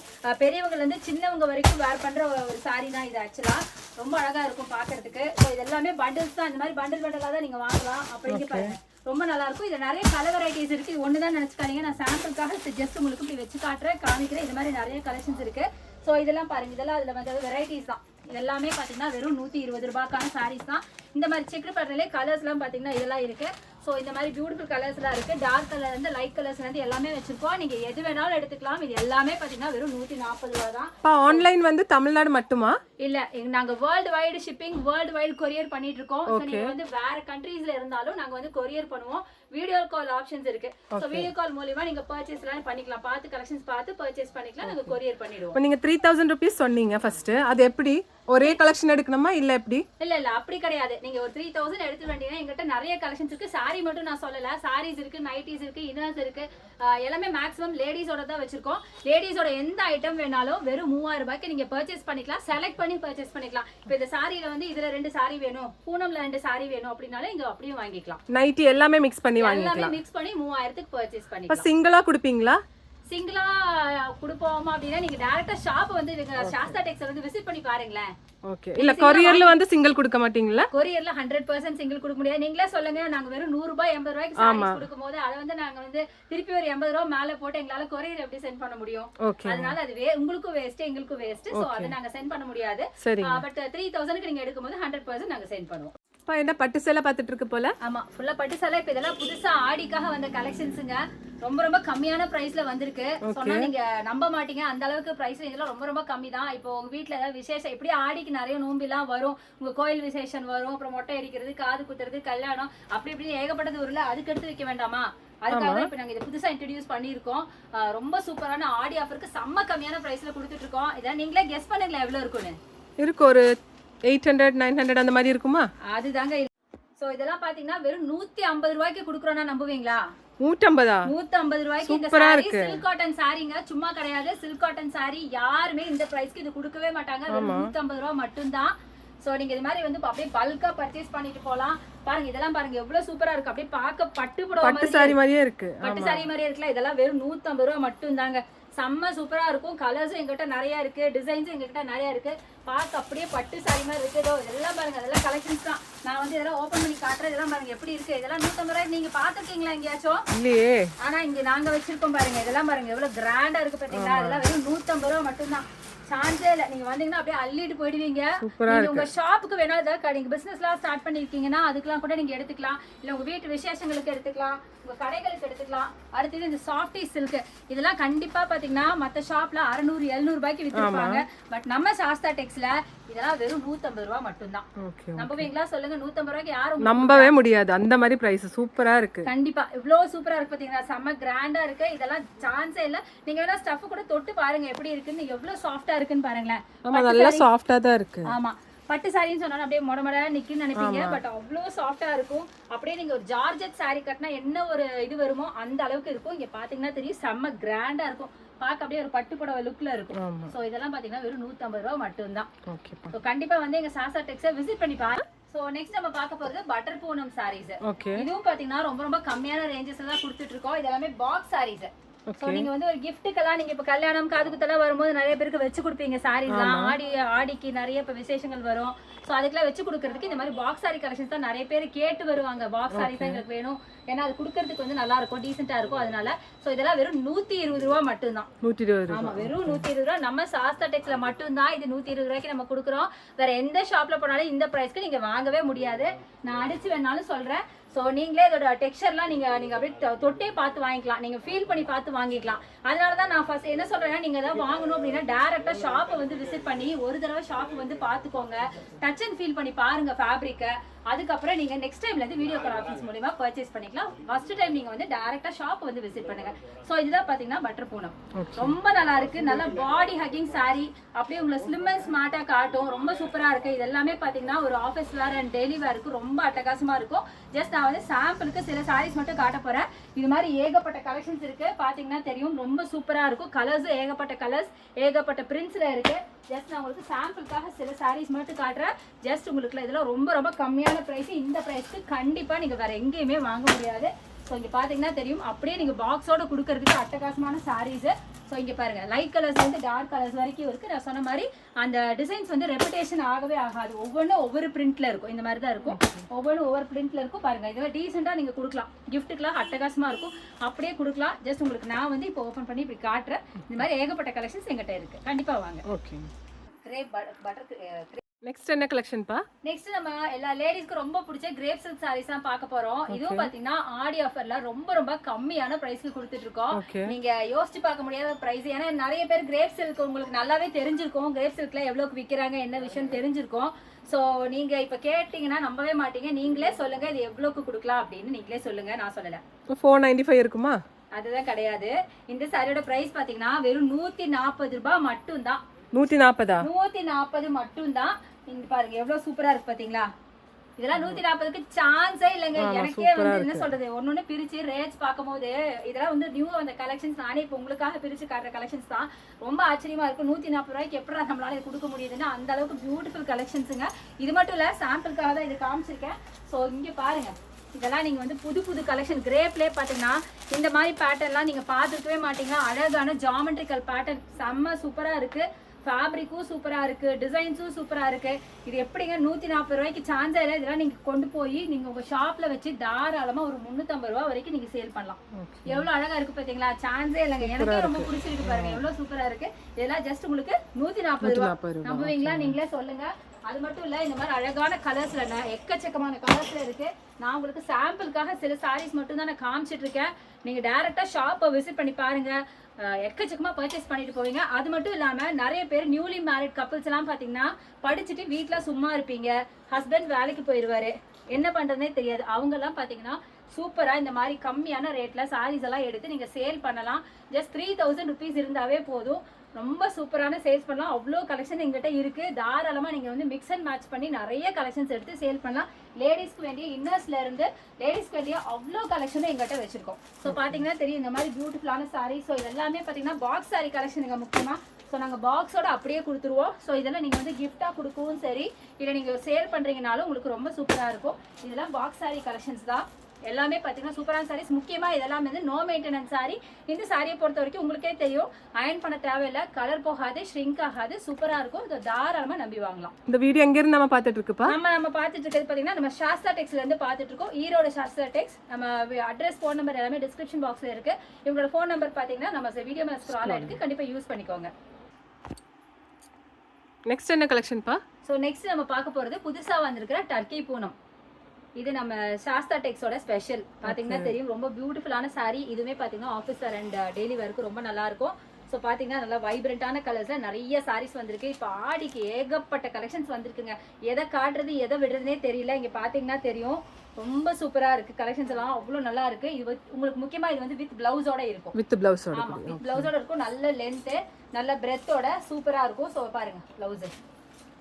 பெரியவங்கல இருந்து சின்னவங்க வரைக்கும் வேர் பண்ற ஒரு- சாரி தான் இது ஆக்சுவலா ரொம்ப அழகா இருக்கும் பாக்குறதுக்கு. ஸோ இது எல்லாமே பண்டில்ஸ் தான். இந்த மாதிரி பண்டில் பண்டலா தான் நீங்க வாங்கலாம். அப்படிங்க பாருங்க. ரொம்ப நல்லா இருக்கும். இது நிறைய கலர் வெரைட்டிஸ் இருக்கு. இது ஒன்று தான் நினச்சிக்காதீங்க. நான் சாம்பிளுக்காக ஜஸ்ட் உங்களுக்கு இப்படி வச்சு காட்டுறேன் காமிக்கிறேன். இது மாதிரி நிறைய கலெக்ஷன்ஸ் இருக்கு. ஸோ இதெல்லாம் பாருங்க. இதெல்லாம் அதில் வந்து வெரைட்டிஸ் தான். இதெல்லாமே பார்த்தீங்கன்னா வெறும் நூற்றி இருபது ரூபாய்க்கான சாரீஸ் தான். இந்த மாதிரி செக்கு பேட்டர்லேயே கலர்ஸ்லாம் பார்த்தீங்கன்னா இதெல்லாம் இருக்குது ஸோ இந்த மாதிரி பியூட்டிஃபுல் கலர்ஸ்லாம் இருக்கு. டார்க் கலர் இருந்து லைட் கலர்ஸ்ல இருந்து எல்லாமே வச்சிருக்கோம். நீங்க எது வேணாலும் எடுத்துக்கலாம். இது எல்லாமே பார்த்தீங்கன்னா வெறும் நூற்றி நாற்பது ரூபா தான். அப்பா ஆன்லைன் வந்து தமிழ்நாடு மட்டுமா? இல்ல எங்க- நாங்க world wide shipping world wide courier பண்ணிட்டு இருக்கோம். So, நீங்க வந்து வேற கண்ட்ரீஸ்ல இருந்தாலும் நாங்க வந்து கொரியர் பண்ணுவோம். வீடியோ கால் ஆப்ஷன்ஸ் இருக்கு. சோ வீடியோ கால் மூலியமா நீங்க பர்ச்சேஸ் எல்லாம் பண்ணிக்கலாம். பார்த்து கலெக்ஷன்ஸ் பார்த்து பர்ச்சேஸ் பண்ணிக்கலாம். நாங்க கொரியர் பண்ணிடுவோம். இப்போ நீங்க த்ரீ தௌசண்ட் ருபீஸ் சொன்னீங்க ஃபர்ஸ்ட் அது எப்படி? ஒரே கலெக்ஷன் எடுக்கணுமா? இல்ல எப்படி? இல்ல இல்ல அப்படி கிடையாது. நீங்க ஒரு த்ரீ தௌசண்ட் எடுத்து வேண்டியதுன்னா எங்கிட்ட நிறைய கலெக்ஷன்ஸ் இருக்கு. சாரி மட்டும் நான் சொல்லல. சாரீஸ் இருக்கு நைட்டிஸ் இருக்கு இன்னர்ஸ் இருக்கு. ஆஹ் எல்லாமே மேக்ஸிமம் லேடிஸோட தான் வச்சிருக்கோம். லேடிஸோட எந்த ஐட்டம் வேணாலும் வெறும் மூவாயிரம் ரூபாய்க்கு நீங்க பர்ச்சேஸ் பண்ணிக்கலாம். செலக்ட் பண்ணி பர்ச்சேஸ் பண்ணிக்கலாம். இப்போ இந்த சாரியில வந்து இதுல ரெண்டு சாரி வேணும் பூனம்ல ரெண்டு சாரி வேணும் அப்படின்னாலும் இங்க அப்படியும் வாங்கிக்கலாம். நைட்டி எல்லாமே மிக்ஸ் பண்ணி எல்லாமே மிக்ஸ் பண்ணி மூவாயிரத்துக்கு பர்ச்சேஸ் இப்போ பண்ணிக்கலாம் சிங்கிளா கொடுப்பீங்களா? சிங்கிளா கொடுப்போமா அப்படின்னா நீங்க டேரக்டா ஷாப் வந்து சாஸ்தா டெக்ஸ் வந்து விசிட் பண்ணி பாருங்களேன். ஓகே இல்ல கொரியர்ல வந்து சிங்கிள் கொடுக்க மாட்டீங்களா? கொரியர்ல ஹண்ட்ரட் பர்சன்ட் சிங்கிள் கொடுக்க முடியாது. நீங்களே சொல்லுங்க நாங்க வெறும் நூறு ரூபாய் எண்பது ரூபாய்க்கு சாரீஸ் கொடுக்கும் போது அதை வந்து நாங்க வந்து திருப்பி ஒரு எண்பது ரூபாய் மேல போட்டு எங்களால கொரியர் எப்படி சென்ட் பண்ண முடியும்? அதனால அது வே உங்களுக்கும் வேஸ்ட் எங்களுக்கும் வேஸ்ட் சோ அதை நாங்க சென்ட் பண்ண முடியாது. பட் த்ரீ தௌசண்ட்க்கு நீங்க எடுக்கும்போது ஹண்ட்ரட் பர்சன்ட் நாங்க சென்ட் பண்ணுவோம். அப்பா என்ன பட்டு சேலை பார்த்துட்டு இருக்கு போல? ஆமா ஃபுல்லா பட்டு சேலை. இப்ப இதெல்லாம் புதுசா ஆடிக்காக வந்த கலெக்ஷன்ஸுங்க ரொம்ப ரொம்ப கம்மியான பிரைஸ்ல வந்திருக்கு. சொன்னா நீங்க நம்ப மாட்டீங்க. அந்த அளவுக்கு பிரைஸ்ல இதெல்லாம் ரொம்ப ரொம்ப கம்மி தான். இப்போ உங்க வீட்ல ஏதாவது விசேஷம் எப்படி ஆடிக்கு நிறைய நோம்பிலாம் வரும்? உங்க கோயில் விசேஷம் வரும் அப்புறம் மொட்டை அடிக்கிறது காது குத்துறது கல்யாணம் அப்படி இப்படி ஏகப்பட்டது ஊர்ல அதுக்கு எடுத்து வைக்க வேண்டாமா? அதுக்காக தான் இப்போ நாங்க இதை புதுசா இன்ட்ரடியூஸ் பண்ணியிருக்கோம். ரொம்ப சூப்பரான ஆடி ஆஃபருக்கு செம்ம கம்மியான பிரைஸ்ல கொடுத்துட்டு இருக்கோம். இதை நீங்களே கெஸ் பண்ணுங்களேன் எவ்வளவு இருக்குன்னு இருக்கு ஒரு எயிட் ஹண்ட்ரட் நைன் ஹண்ட்ரட் அந்த மாதிரி இருக்குமா? அதுதாங்க. சோ இதெல்லாம் பாத்தீங்கன்னா வெறும் நூத்தி ஐம்பது ரூபாய்க்கு கொடுக்குறோம்னா நம்புவீங்களா? நூற்றம்பதா நூத்தி ஐம்பது ரூபாய்க்கு இந்த சாரி. சில்க் காட்டன் சாரீங்க சும்மா கிடையாது. சில்க் காட்டன் சாரி யாருமே இந்த பிரைஸ்க்கு இது கொடுக்கவே மாட்டாங்க. வெறும் நூத்தி ஐம்பது ரூபா மட்டும்தான். சோ நீங்க இது மாதிரி வந்து அப்படியே பல்கா பர்ச்சேஸ் பண்ணிட்டு போலாம். பாருங்க இதெல்லாம் பாருங்க எவ்வளவு சூப்பரா இருக்கு. அப்படியே பார்க்க பட்டு பட்டு சாரி மாதிரியே இருக்கு. பட்டு சாரி மாதிரியே இருக்குல்ல இதெல்லாம் வெறும் நூத்தி ஐம்பது ரூபா மட்டும்தாங்க. செம்ம சூப்பரா இருக்கும். கலர்ஸும் எங்கிட்ட நிறைய இருக்கு. டிசைன்ஸும் எங்ககிட்ட நிறைய இருக்கு. பார்க்க அப்படியே பட்டு சாரி மாதிரி இருக்கு. இதோ இதெல்லாம் பாருங்க. அதெல்லாம் கலெக்ஷன்ஸ் தான். நான் வந்து இதெல்லாம் ஓபன் பண்ணி காட்டுறேன். இதெல்லாம் பாருங்க. எப்படி இருக்கு? இதெல்லாம் நூத்தம்பது ரூபாய்க்கு நீங்க பாத்துருக்கீங்களா எங்கேயாச்சும்? இல்லையே. ஆனா இங்க நாங்க வச்சிருக்கோம் பாருங்க. இதெல்லாம் பாருங்க. எவ்வளவு கிராண்டா இருக்கு பாத்தீங்களா? அதெல்லாம் வெறும் நூத்தம்பது ரூபா மட்டும்தான். சான்ஸே இல்ல. நீங்க வந்தீங்கன்னா அப்படியே அள்ளிட்டு போயிடுவீங்க. சூப்பரா நீங்க உங்க ஷாப்புக்கு வேணா ஏதாவது நீங்க பிசினஸ் எல்லாம் ஸ்டார்ட் பண்ணிருக்கீங்கன்னா அதுக்கெல்லாம் கூட நீங்க எடுத்துக்கலாம். இல்ல உங்க வீட்டு விசேஷங்களுக்கு எடுத்துக்கலாம். உங்க கடைகளுக்கு எடுத்துக்கலாம். அடுத்தது இந்த சாஃப்டி சில்க் இதெல்லாம் கண்டிப்பா பாத்தீங்கன்னா மத்த ஷாப்ல அறுநூறு எழுநூறு ரூபாய்க்கு வித்துருப்பாங்க. பட் நம்ம சாஸ்தா டெக்ஸ் டெக்ஸ்ல இதெல்லாம் வெறும் நூத்தம்பது ரூபா மட்டும்தான். நம்புவீங்களா? சொல்லுங்க. நூத்தம்பது ரூபாய்க்கு யாரும் நம்பவே முடியாது. அந்த மாதிரி பிரைஸ் சூப்பரா இருக்கு. கண்டிப்பா. இவ்வளவு சூப்பரா இருக்கு பாத்தீங்களா? செம்ம கிராண்டா இருக்கு. இதெல்லாம் சான்ஸே இல்ல. நீங்க வேணா ஸ்டஃப் கூட தொட்டு பாருங்க. எப்படி இருக்குன்னு. எவ்வளவு சாஃப்டா இருக்குன்னு பாருங்களேன். ஆமா நல்லா சாஃப்டா தான் இருக்கு. ஆமா. பட்டு சாரின்னு சொன்னா அப்படியே மொட மொட நிக்குன்னு நினைப்பீங்க. பட் அவ்வளோ சாஃப்டா இருக்கும். அப்படியே நீங்க ஒரு ஜார்ஜெட் saree கட்டினா என்ன ஒரு இது வருமோ அந்த அளவுக்கு இருக்கும். இங்க பாத்தீங்கன்னா தெரியும் செம்ம கிராண்டா இருக்கும். பார்க்க அப்படியே ஒரு பட்டு புடவை லுக்ல இருக்கும். சோ இதெல்லாம் பாத்தீங்கன்னா வெறும் 150 ரூபா மட்டும்தான். ஸோ கண்டிப்பா வந்து எங்க சாசா டெக்ஸை விசிட் பண்ணி பாருங்க. ஸோ நெக்ஸ்ட் நம்ம பார்க்க போறது பட்டர் பூனம் சாரீஸ் இதுவும் பாத்தீங்கன்னா ரொம்ப ரொம்ப கம்மியான ரேஞ்சஸ் தான் கொடுத்துட்டு இருக்கோம். இது எல்லாமே பாக்ஸ் சாரீஸ் ஸோ ஓகே நீங்க வந்து ஒரு கிஃப்ட்டுக்கெல்லாம் நீங்க இப்ப கல்யாணம் காது குத்தெல்லாம் வரும்போது நிறைய பேருக்கு வச்சு கொடுப்பீங்க சாரீஸ்லாம் ஆடி ஆடிக்கு நிறைய இப்ப விசேஷங்கள் வரும். ஸோ அதுக்கெல்லாம் வச்சு கொடுக்கறதுக்கு இந்த மாதிரி பாக்ஸ் சாரி கலெக்ஷன்ஸ் தான் நிறைய பேர் கேட்டு வருவாங்க. பாக்ஸ் சாரீஸ் தான் எங்களுக்கு வேணும். ஏன்னா அது கொடுக்கறதுக்கு வந்து நல்லா இருக்கும் டீசெண்டா இருக்கும். அதனால ஸோ இதெல்லாம் வெறும் நூத்தி இருபது ரூபா மட்டும்தான். நூத்தி இருபது ஆமா ரூபாய் வெறும் நூத்தி இருபது ரூபா. நம்ம சாஸ்தா டெக்ஸ்ல மட்டும்தான் இது நூத்தி இருபது ரூபாய்க்கு நம்ம கொடுக்குறோம். வேற எந்த ஷாப்ல போனாலும் இந்த பிரைஸ்க்கு நீங்க வாங்கவே முடியாது. நான் அடிச்சு வேணாலும் சொல்றேன். ஸோ நீங்களே இதோட டெக்ஸ்சர்லாம் நீங்க நீங்க அப்படியே தொட்டே பார்த்து வாங்கிக்கலாம். நீங்க ஃபீல் பண்ணி பார்த்து வாங்கிக்கலாம். அதனால தான் நான் ஃபஸ்ட் என்ன சொல்றேன்னா நீங்க ஏதாவது வாங்கணும் அப்படின்னா டேரக்டா ஷாப்பை வந்து விசிட் பண்ணி ஒரு தடவை ஷாப் வந்து பார்த்துக்கோங்க. டச் அண்ட் ஃபீல் பண்ணி பாருங்க ஃபேப்ரிக்கை அதுக்கப்புறம் நீங்க நெக்ஸ்ட் டைம்ல இருந்து வீடியோ கால் ஆஃபீஸ் மூலியமா பர்ச்சேஸ் பண்ணிக்கலாம். ஃபர்ஸ்ட் டைம் நீங்க வந்து டேரக்டா ஷாப் வந்து விசிட் பண்ணுங்க. ஸோ இதுதான் பாத்தீங்கன்னா பட்டர் பூனம். ரொம்ப நல்லா இருக்கு. நல்ல பாடி ஹக்கிங் saree. அப்படியே உங்களை ஸ்லிம் அண்ட் ஸ்மார்ட்டா காட்டும். ரொம்ப சூப்பரா இருக்கு. இது எல்லாமே பாத்தீங்கன்னா ஒரு ஆஃபீஸ் வேர் அண்ட் டெய்லி வேருக்கு ரொம்ப அட்டகாசமா இருக்கும். ஜஸ்ட் நான் வந்து சாம்பிளுக்கு சில sarees மட்டும் காட்ட போறேன். இது மாதிரி ஏகப்பட்ட கலெக்ஷன்ஸ் இருக்கு. பாத்தீங்கன்னா தெரியும். ரொம்ப சூப்பரா இருக்கும். கலர்ஸ் ஏகப்பட்ட கலர்ஸ் ஏகப்பட்ட பிரிண்ட்ஸ்ல இருக்கு. ஜஸ்ட் நான் உங்களுக்கு சாம்பிளுக்காக சில sarees மட்டும் காட்டுறேன். ஜஸ்ட் உங்களுக்கு இதெல்லாம் ரொம்ப ரொம்ப கம்மியான பிரைஸ் இந்த பிரைஸ்க்கு கண்டிப்பா நீங்க வேற எங்கேயுமே வாங்க முடியாது. ஸோ இங்கே பார்த்தீங்கன்னா தெரியும். அப்படியே நீங்கள் பாக்ஸோட கொடுக்கறதுக்கு அட்டகாசமான சாரீஸு ஸோ இங்கே பாருங்க. லைட் கலர்ஸ் வந்து டார்க் கலர்ஸ் வரைக்கும் இருக்குது நான் சொன்ன மாதிரி அந்த டிசைன்ஸ் வந்து ரெப்புடேஷன் ஆகவே ஆகாது. ஒவ்வொன்றும் ஒவ்வொரு பிரிண்ட்ல இருக்கும். இந்த மாதிரி தான் இருக்கும். ஒவ்வொன்றும் ஒவ்வொரு பிரிண்ட்ல இருக்கும். பாருங்க. இதெல்லாம் டீசெண்டாக நீங்கள் கொடுக்கலாம். கிஃப்ட்டுக்கெலாம் அட்டகாசமாக இருக்கும். அப்படியே கொடுக்கலாம். ஜஸ்ட் உங்களுக்கு நான் வந்து இப்போ ஓப்பன் பண்ணி இப்படி காட்டுறேன். இந்த மாதிரி ஏகப்பட்ட கலெக்ஷன்ஸ் எங்கிட்ட இருக்குது கண்டிப்பாக வாங்க. ஓகே கிரேப் பட்டர் நெக்ஸ்ட் என்ன கலெக்ஷன்ப்பா நெக்ஸ்ட் நம்ம எல்லா லேடிஸ்க்கு ரொம்ப பிடிச்ச கிரேப் சில்க் சாரீஸ் தான் பார்க்க போறோம். இதுவும் பாத்தீங்கன்னா ஆடி ஆஃபர்ல ரொம்ப ரொம்ப கம்மியான பிரைஸ்க்கு கொடுத்துட்டு இருக்கோம் நீங்க யோசிச்சு பார்க்க முடியாத பிரைஸ் ஏன்னா நிறைய பேர் கிரேப் சில்க் உங்களுக்கு நல்லாவே தெரிஞ்சிருக்கும். கிரேப் சில்க்ல எவ்வளவுக்கு விக்கிறாங்க என்ன விஷயம் தெரிஞ்சிருக்கும். சோ நீங்க இப்ப கேட்டீங்கன்னா நம்பவே மாட்டீங்க. நீங்களே சொல்லுங்க இது எவ்வளவுக்கு கொடுக்கலாம் அப்படின்னு நீங்களே சொல்லுங்க. நான் சொல்லல. ஃபோர் நைன்டி ஃபைவ் இருக்குமா? அதுதான் கிடையாது. இந்த சாரியோட பிரைஸ் பாத்தீங்கன்னா வெறும் நூத்தி நாற்பது ரூபாய் மட்டும்தான். நூத்தி நாற்பதா நூத்தி நாற்பது மட்டும்தான். இங்க பாருங்க எவ்வளவு சூப்பரா இருக்கு பாத்தீங்களா? இதெல்லாம் நூத்தி நாற்பதுக்கு சான்ஸே இல்லைங்க. எனக்கே வந்து என்ன. சொல்றது ஒன்னொன்னு பிரிச்சு ரேட்ஸ் பார்க்கும்போது இதெல்லாம் வந்து நியூ அந்த கலெக்ஷன்ஸ் நானே இப்போ உங்களுக்காக பிரிச்சு காட்டுற கலெக்ஷன்ஸ் தான். ரொம்ப ஆச்சரியமா இருக்கும் நூத்தி நாற்பது ரூபாய்க்கு எப்படி நம்மளால இது கொடுக்க முடியுதுன்னா அந்த அளவுக்கு பியூட்டிஃபுல் கலெக்ஷன்ஸுங்க இது மட்டும் இல்ல சாம்பிளுக்காக தான் இது காமிச்சிருக்கேன். ஸோ இங்க பாருங்க. இதெல்லாம் நீங்க வந்து புது புது கலெக்ஷன் கிரேப்லேயே பாத்தீங்கன்னா இந்த மாதிரி பேட்டர்ன்லாம் நீங்க பார்த்துருக்கவே மாட்டீங்க அழகான ஜாமெட்ரிக்கல் பேட்டர்ன் செம்ம சூப்பரா இருக்கு. ஃபேப்ரிக்கும் சூப்பரா இருக்கு டிசைன்ஸும் சூப்பரா இருக்கு. இது எப்படிங்க? நூத்தி நாற்பது ரூபாய்க்கு இல்லை? இதெல்லாம் நீங்க கொண்டு போய் நீங்க உங்க ஷாப்ல வச்சு தாராளமா ஒரு முந்நூற்றம்பது ரூபா வரைக்கும் நீங்க சேல் பண்ணலாம். ஓகே. எவ்வளவு அழகா இருக்கு பாத்தீங்களா? சான்ஸே இல்லைங்க. எனக்கே ரொம்ப பிடிச்சிருக்கு பாருங்க. எவ்வளவு சூப்பரா இருக்கு. இதெல்லாம் ஜஸ்ட் உங்களுக்கு நூத்தி நாற்பது ரூபா. நம்புவீங்களா? நீங்களே சொல்லுங்க. அது மட்டும் இல்லை இந்த மாதிரி அழகான கலர்ஸில் எக்கச்சக்கமான கலர்ஸில் இருக்குது நான் உங்களுக்கு சாம்பிளுக்காக சில சாரீஸ் மட்டும் தான் நான் காமிச்சிட்டு இருக்கேன். நீங்கள் டேரெக்டாக ஷாப்பை விசிட் பண்ணி பாருங்கள் எக்கச்சக்கமாக பர்ச்சேஸ் பண்ணிட்டு போவீங்க. அது மட்டும் இல்லாமல் நிறைய பேர் நியூலி மேரிட் கப்புள்ஸ்லாம் எல்லாம் படிச்சுட்டு வீட்டில் சும்மா இருப்பீங்க. ஹஸ்பண்ட் வேலைக்கு போயிடுவாரு என்ன பண்ணுறதுனே தெரியாது. அவங்கெல்லாம் பார்த்தீங்கன்னா சூப்பராக இந்த மாதிரி கம்மியான ரேட்டில் சாரீஸ் எல்லாம் எடுத்து நீங்கள் சேல் பண்ணலாம். ஜஸ்ட் த்ரீ தௌசண்ட் ருபீஸ் இருந்தாவே போதும். ரொம்ப சூப்பரான சேல்ஸ் பண்ணலாம். அவ்வளோ கலெக்ஷன் எங்கிட்ட இருக்கு. தாராளமாக நீங்கள் வந்து மிக்ஸ் அண்ட் மேட்ச் பண்ணி நிறைய கலெக்ஷன்ஸ் எடுத்து சேல் பண்ணலாம். லேடிஸ்க்கு வேண்டிய இன்னர்ஸ்ல இருந்து லேடிஸ்க்கு வேண்டிய அவ்வளோ கலெக்ஷனும் எங்கிட்ட வச்சிருக்கோம். ஸோ பார்த்தீங்கன்னா தெரியும் இந்த மாதிரி பியூட்டிஃபுல்லான சாரீ ஸோ இதெல்லாமே பார்த்தீங்கன்னா பாக்ஸ் சாரீ கலெக்ஷன் இங்க முக்கியமாக ஸோ நாங்கள் பாக்ஸோட அப்படியே கொடுத்துருவோம். ஸோ இதெல்லாம் நீங்கள் வந்து கிஃப்டாக கொடுக்கவும் சரி. இல்லை நீங்கள் சேல் பண்ணுறீங்கனாலும் உங்களுக்கு ரொம்ப சூப்பராக இருக்கும். இதெல்லாம் பாக்ஸ் சாரீ கலெக்ஷன்ஸ் தான். எல்லாமே பார்த்தீங்கன்னா சூப்பரான சாரீஸ் முக்கியமாக இதெல்லாம் வந்து நோ மெயின்டெனன்ஸ் சாரி இந்த சாரியை பொறுத்த வரைக்கும் உங்களுக்கே தெரியும். அயன் பண்ண தேவையில்லை. கலர் போகாது ஷ்ரிங்க் ஆகாது சூப்பராக இருக்கும். இதை தாராளமாக நம்பி வாங்கலாம். இந்த வீடியோ எங்க இருந்து நம்ம பார்த்துட்டு இருக்குப்பா நம்ம நம்ம பார்த்துட்டு இருக்கிறது பார்த்தீங்கன்னா நம்ம சாஸ்தா டெக்ஸ்ல இருந்து பார்த்துட்டு இருக்கோம் ஈரோடு சாஸ்தா டெக்ஸ் நம்ம அட்ரஸ் ஃபோன் நம்பர் எல்லாமே டிஸ்கிரிப்ஷன் பாக்ஸ்ல இருக்கு. இவங்களோட ஃபோன் நம்பர் பார்த்தீங்கன்னா நம்ம வீடியோ மேலே ஸ்க்ரால் இருக்கு கண்டிப்பாக யூஸ் பண்ணிக்கோங்க. நெக்ஸ்ட் என்ன கலெக்ஷன்ப்பா ஸோ நெக்ஸ்ட் நம்ம பார்க்க போறது புதுசா வந்திருக்கிற டர்க்கி பூனம் இது நம்ம சாஸ்தா டெக்ஸோட ஸ்பெஷல் பாத்தீங்கன்னா தெரியும் ரொம்ப பியூட்டிஃபுல்லான saree. இதுவுமே பாத்தீங்கன்னா ஆஃபீஸ் வேர் அண்ட் டெய்லி வேருக்கு ரொம்ப நல்லா இருக்கும். ஸோ பார்த்தீங்கன்னா நல்லா வைப்ரண்டான கலர்ஸில் நிறைய சாரீஸ் வந்திருக்கு. இப்போ ஆடிக்கு ஏகப்பட்ட கலெக்ஷன்ஸ் வந்திருக்குங்க. எதை காட்டுறது எதை விடுறதுனே தெரியல. இங்கே பார்த்தீங்கன்னா தெரியும் ரொம்ப சூப்பராக இருக்குது கலெக்ஷன்ஸ் எல்லாம் அவ்வளோ நல்லா இருக்கு. இது உங்களுக்கு முக்கியமாக இது வந்து வித் பிளவுஸோட இருக்கும். வித் பிளவுஸோட ஆமா வித் பிளவுஸோட இருக்கும். நல்ல லென்த்து நல்ல பிரெத்தோட சூப்பரா இருக்கும். ஸோ பாருங்க பிளவுஸ்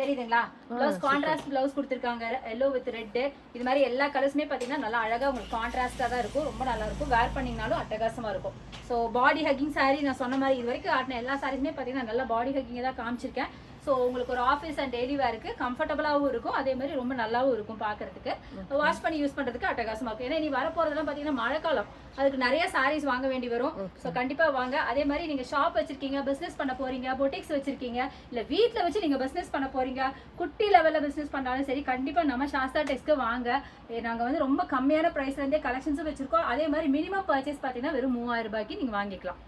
தெரியுதுங்களா? பிளவுஸ் கான்ட்ராஸ்ட் பிளவுஸ் கொடுத்துருக்காங்க. எல்லோ வித் ரெட் இது மாதிரி எல்லா கலர்ஸுமே பார்த்தீங்கன்னா நல்லா அழகா உங்களுக்கு கான்ட்ராஸ்டாக தான் இருக்கும். ரொம்ப நல்லா இருக்கும். வேர் பண்ணீங்கனாலும் அட்டகாசமா இருக்கும். ஸோ பாடி ஹக்கிங் saree நான் சொன்ன மாதிரி இது வரைக்கும் ஆட்டின எல்லா சாரீஸுமே பார்த்தீங்கன்னா நல்லா பாடி ஹக்கிங் தான் காமிச்சிருக்கேன். ஸோ உங்களுக்கு ஒரு ஆஃபீஸ் அண்ட் டெய்லி வேருக்கு கம்ஃபர்டபுளாகவும் இருக்கும். அதே மாதிரி ரொம்ப நல்லாவும் இருக்கும் பார்க்கறதுக்கு. வாஷ் பண்ணி யூஸ் பண்ணுறதுக்கு அட்டகாசமா இருக்கும். ஏன்னா நீ வரப்போகிறதெல்லாம் பார்த்தீங்கன்னா மழைக்காலம். அதுக்கு நிறைய சாரீஸ் வாங்க வேண்டி வரும். ஸோ கண்டிப்பாக வாங்க. அதே மாதிரி நீங்கள் ஷாப் வச்சிருக்கீங்க பிஸ்னஸ் பண்ண போறீங்க பொட்டிக்ஸ் வச்சிருக்கீங்க இல்லை வீட்டில் வச்சு நீங்கள் பிஸ்னஸ் பண்ண போறீங்க குட்டி லெவலில் பிஸ்னஸ் பண்ணாலும் சரி கண்டிப்பாக நம்ம சாஸ்தா டெக்ஸ்க்கு வாங்க. நாங்கள் வந்து ரொம்ப கம்மியான ப்ரைஸ்லேருந்தே கலெக்ஷன்ஸும் வச்சிருக்கோம். அதே மாதிரி மினிமம் பர்ச்சேஸ் பார்த்தீங்கன்னா வெறும் மூவாயிரம் ரூபாய்க்கு நீங்கள் வாங்கிக்கலாம்.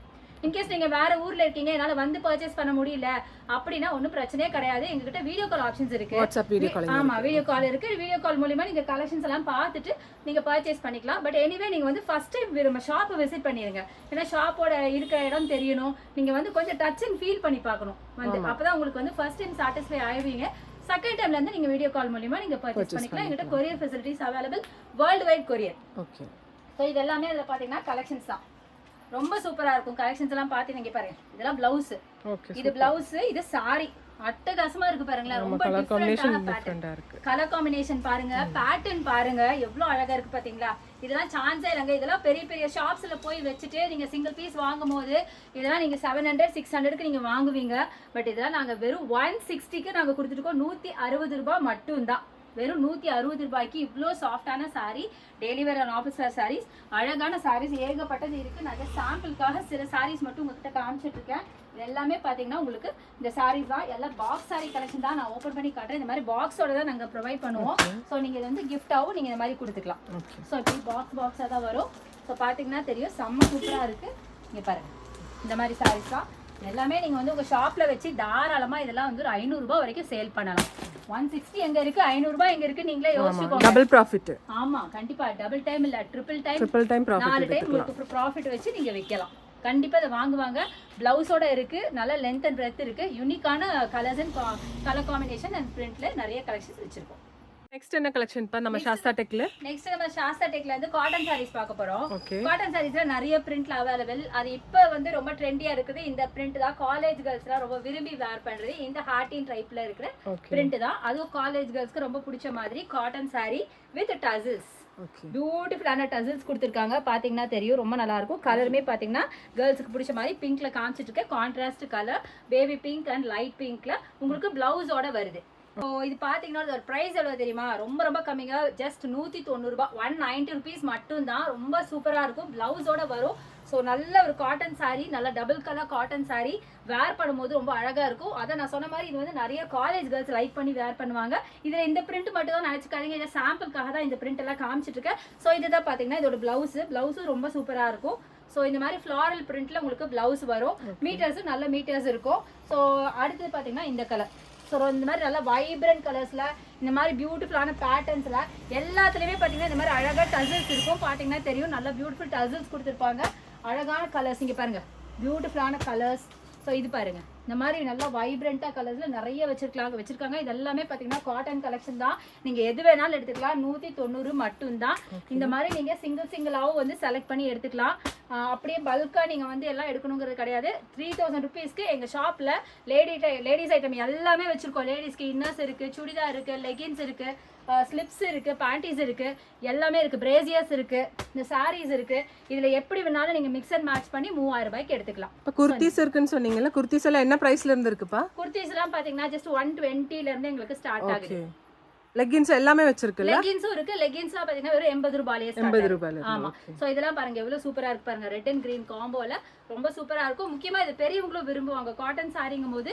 இன்கேஸ் நீங்க வேற ஊர்ல இருக்கீங்க என்னால வந்து பர்ச்சேஸ் பண்ண முடியல அப்படின்னா ஒன்றும் பிரச்சனையே கிடையாது. எங்ககிட்ட வீடியோ கால் ஆப்ஷன்ஸ் இருக்கு. வாட்ஸ்அப் வீடியோ காலிங் ஆமா வீடியோ கால் இருக்கு. வீடியோ கால் மூலியமா நீங்க கலெக்ஷன்ஸ் எல்லாம் பார்த்துட்டு நீங்க பர்ச்சேஸ் பண்ணிக்கலாம். பட் எனிவே நீங்க வந்து ஃபர்ஸ்ட் டைம் நம்ம ஷாப்பை விசிட் பண்ணிருங்க. ஏன்னா ஷாப்போட இருக்கிற இடம் தெரியணும். நீங்க வந்து கொஞ்சம் டச் அண்ட் ஃபீல் பண்ணி பார்க்கணும். வந்து அப்பதான் உங்களுக்கு வந்து ஃபர்ஸ்ட் டைம் சாட்டிஸ்ஃபை ஆயிடுவீங்க செகண்ட் டைம்ல இருந்து நீங்க வீடியோ கால் மூலியமா நீங்க பர்ச்சேஸ் பண்ணிக்கலாம். எங்கிட்ட courier facilities available world wide courier okay so இது எல்லாமே அதில் பார்த்தீங்கன்னா கலெக்ஷன்ஸ் தான். ரொம்ப சூப்பரா இருக்கும். கலெக்ஷன்ஸ் எல்லாம் பார்த்தீங்க பாருங்க. இதெல்லாம் பிளவுஸ் இது பிளவுஸ் இது சாரி அட்டகாசமா இருக்கு பாருங்களேன். ரொம்ப டிஃப்ரெண்டான கலர் காம்பினேஷன் பாருங்க. பேட்டர்ன் பாருங்க. எவ்வளவு அழகா இருக்கு பாத்தீங்களா? இதெல்லாம் சான்ஸே இல்லைங்க. இதெல்லாம் பெரிய பெரிய ஷாப்ஸ்ல போய் வச்சுட்டு நீங்க சிங்கிள் பீஸ் வாங்கும் போது இதெல்லாம் நீங்க செவன் ஹண்ட்ரட் சிக்ஸ் ஹண்ட்ரட்க்கு நீங்க வாங்குவீங்க. பட் இதெல்லாம் நாங்க வெறும் ஒன் சிக்ஸ்டிக்கு நாங்க கொடுத்துருக்கோம் நூத்தி அறுபது ரூபாய் மட்டும்தான். வெறும் நூத்தி அறுபது ரூபாய்க்கு இவ்வளோ சாஃப்டான saree daily wear and office wear sarees அழகான sarees ஏகப்பட்டது இருக்கு. நான் சாம்பிளுக்காக சில sarees மட்டும் உங்ககிட்ட காமிச்சிட்டு இருக்கேன் இது எல்லாமே பார்த்தீங்கன்னா உங்களுக்கு இந்த sarees தான். எல்லாம் பாக்ஸ் saree கலெக்ஷன் தான் நான் ஓப்பன் பண்ணி காட்டுறேன். இந்த மாதிரி பாக்ஸோட தான் நாங்கள் ப்ரொவைட் பண்ணுவோம். ஸோ நீங்கள் இது வந்து கிஃப்டாகவும் நீங்கள் இந்த மாதிரி கொடுத்துக்கலாம். ஸோ இப்படி பாக்ஸ் பாக்ஸாக தான் வரும். ஸோ பார்த்தீங்கன்னா தெரியும். செம்ம சூப்பராக இருக்குது இங்கே பாருங்க. இந்த மாதிரி sarees தான். எல்லாமே நீங்கள் வந்து உங்கள் ஷாப்பில் வச்சு தாராளமாக இதெல்லாம் வந்து ஒரு ஐநூறுரூபா வரைக்கும் சேல் பண்ணலாம். ஒன் சிக்ஸ்டி எங்கே இருக்குது ஐநூறுரூபா எங்கே இருக்குது நீங்களே யோசிச்சுக்கோங்க டபுள் ப்ராஃபிட் ஆமா கண்டிப்பா. டபுள் டைம் இல்ல ட்ரிபிள் டைம் ட்ரிபிள் டைம் நாலு டைம் உங்களுக்கு ப்ராஃபிட் வச்சு நீங்க விற்கலாம் கண்டிப்பா இதை வாங்குவாங்க. பிளவுஸோட இருக்கு நல்ல லென்த் அண்ட் பிரெத் இருக்கு. யூனிக்கான colours and colour combination and பிரிண்ட்ல நிறைய கலெக்ஷன்ஸ் வச்சிருக்கோம். நெக்ஸ்ட் என்ன கலெக்ஷன் பா நம்ம சாஸ்தா டெக்ல நெக்ஸ்ட் நம்ம சாஸ்தா டெக்ல இருந்து காட்டன் சாரீஸ் பார்க்க போறோம். காட்டன் சாரீஸ்ல நிறைய பிரிண்ட்ல அவைலபிள் அது இப்போ வந்து ரொம்ப ட்ரெண்டியா இருக்குது. இந்த பிரிண்ட் தான் காலேஜ் கேர்ள்ஸ்லாம் ரொம்ப விரும்பி வேர் பண்றது. இந்த ஹார்டின் டைப்ல இருக்கிற பிரிண்ட் தான். அதுவும் காலேஜ் கேர்ள்ஸ்க்கு ரொம்ப பிடிச்ச மாதிரி காட்டன் saree வித் டசில்ஸ் பியூட்டிஃபுல்லான டசில்ஸ் கொடுத்துருக்காங்க. பார்த்தீங்கன்னா தெரியும். ரொம்ப நல்லா இருக்கும். கலருமே பார்த்தீங்கன்னா கேர்ள்ஸுக்கு பிடிச்ச மாதிரி பிங்க்ல காமிச்சிட்டு இருக்க. Contrast colour baby pink and light பிங்க்ல உங்களுக்கு பிளவுஸோட வருது. ஸோ இது பார்த்தீங்கன்னா ப்ரைஸ் எவ்வளோ தெரியுமா? ரொம்ப ரொம்ப கம்மிங்க. ஜஸ்ட் நூற்றி தொண்ணூறுபா ஒன் நைன்ட்டி ருபீஸ் மட்டும்தான். ரொம்ப சூப்பராக இருக்கும். பிளவுஸோட வரும். ஸோ நல்ல ஒரு காட்டன் saree நல்ல double colour cotton saree. Wear பண்ணும்போது ரொம்ப அழகாக இருக்கும். அதை நான் சொன்ன மாதிரி இது வந்து நிறைய காலேஜ் கேர்ள்ஸ் லைக் பண்ணி வேர் பண்ணுவாங்க. இதில் இந்த பிரிண்ட் மட்டும் தான் நினச்சிக்காதீங்க. இதை சாம்பிளுக்காக தான் இந்த பிரிண்ட் எல்லாம் காமிச்சிட்டு இருக்கேன் ஸோ இதுதான் பார்த்தீங்கன்னா இதோட பிளவுஸு பிளவுஸும் ரொம்ப சூப்பராக இருக்கும். ஸோ இந்த மாதிரி ஃப்ளாரல் பிரிண்ட்ல உங்களுக்கு பிளவுஸ் வரும். மீட்டர்ஸும் நல்ல மீட்டர்ஸ் இருக்கும். ஸோ அடுத்தது பார்த்தீங்கன்னா இந்த கலர் ஸோ இந்த மாதிரி நல்லா வைப்ரண்ட் கலர்ஸில் இந்த மாதிரி பியூட்டிஃபுல்லான பேட்டர்ன்ஸில் எல்லாத்துலேயுமே பார்த்தீங்கன்னா இந்த மாதிரி அழகாக டசல்ஸ் இருக்கும். பார்த்தீங்கன்னா தெரியும் நல்லா பியூட்டிஃபுல் டசல்ஸ் கொடுத்துருப்பாங்க. அழகான கலர்ஸ் இங்கே பாருங்கள் பியூட்டிஃபுல்லான கலர்ஸ் ஸோ இது பாருங்க. இந்த மாதிரி நல்லா வைப்ரண்ட்டாக கலர்ஸில் நிறைய வச்சிருக்கலாம் வச்சிருக்காங்க. இது எல்லாமே பார்த்தீங்கன்னா காட்டன் கலெக்ஷன் தான். நீங்கள் எது வேணாலும் எடுத்துக்கலாம். நூற்றி தொண்ணூறு மட்டும்தான். இந்த மாதிரி நீங்கள் சிங்கிள் சிங்கிளாகவும் வந்து செலக்ட் பண்ணி எடுத்துக்கலாம். அப்படியே பல்காக நீங்கள் வந்து எல்லாம் எடுக்கணுங்கிறது கிடையாது. த்ரீ தௌசண்ட் ருபீஸ்க்கு எங்கள் ஷாப்பில் லேடி லேடிஸ் ஐட்டம் எல்லாமே வச்சுருக்கோம். லேடிஸ்க்கு இன்னர்ஸ் இருக்குது சுடிதார் இருக்குது லெகின்ஸ் இருக்குது ஸ்லிப்ஸ் இருக்குது பேண்டீஸ் இருக்குது எல்லாமே இருக்குது பிரேசியர்ஸ் இருக்குது இந்த சாரீஸ் இருக்குது இதில் எப்படி வேணாலும் நீங்கள் மிக்ஸ் அண்ட் மேட்ச் பண்ணி மூவாயிரம் ரூபாய்க்கு எடுத்துக்கலாம். இப்போ குர்த்திஸ் இருக்குன்னு சொன்னீங்கல்ல குர்த்திஸ் எல்லாம் என்ன பிரைஸ்ல இருந்து இருக்குப்பா? குர்த்திஸ்லாம் பார்த்தீங்கன்னா ஜஸ்ட் ஒன் டுவெண்ட்டிலேருந்து எங்களுக்கு ஸ்டார்ட் ஆகுது. லெகின்ஸ் எல்லாமே வச்சிருக்குல்ல? லெகின்ஸும் இருக்கு. லெகின்ஸ்லாம் பார்த்தீங்கன்னா வெறும் எண்பது ரூபாயிலே எண்பது. ரூபாயில ஆமா. சோ இதெல்லாம் பாருங்க எவ்வளவு சூப்பரா இருக்கு பாருங்க. ரெட் அண்ட் கிரீன் காம்போல ரொம்ப சூப்பராக இருக்கும். முக்கியமாக இது பெரியவங்களும் விரும்புவாங்க. காட்டன் சாரிங்கும் போது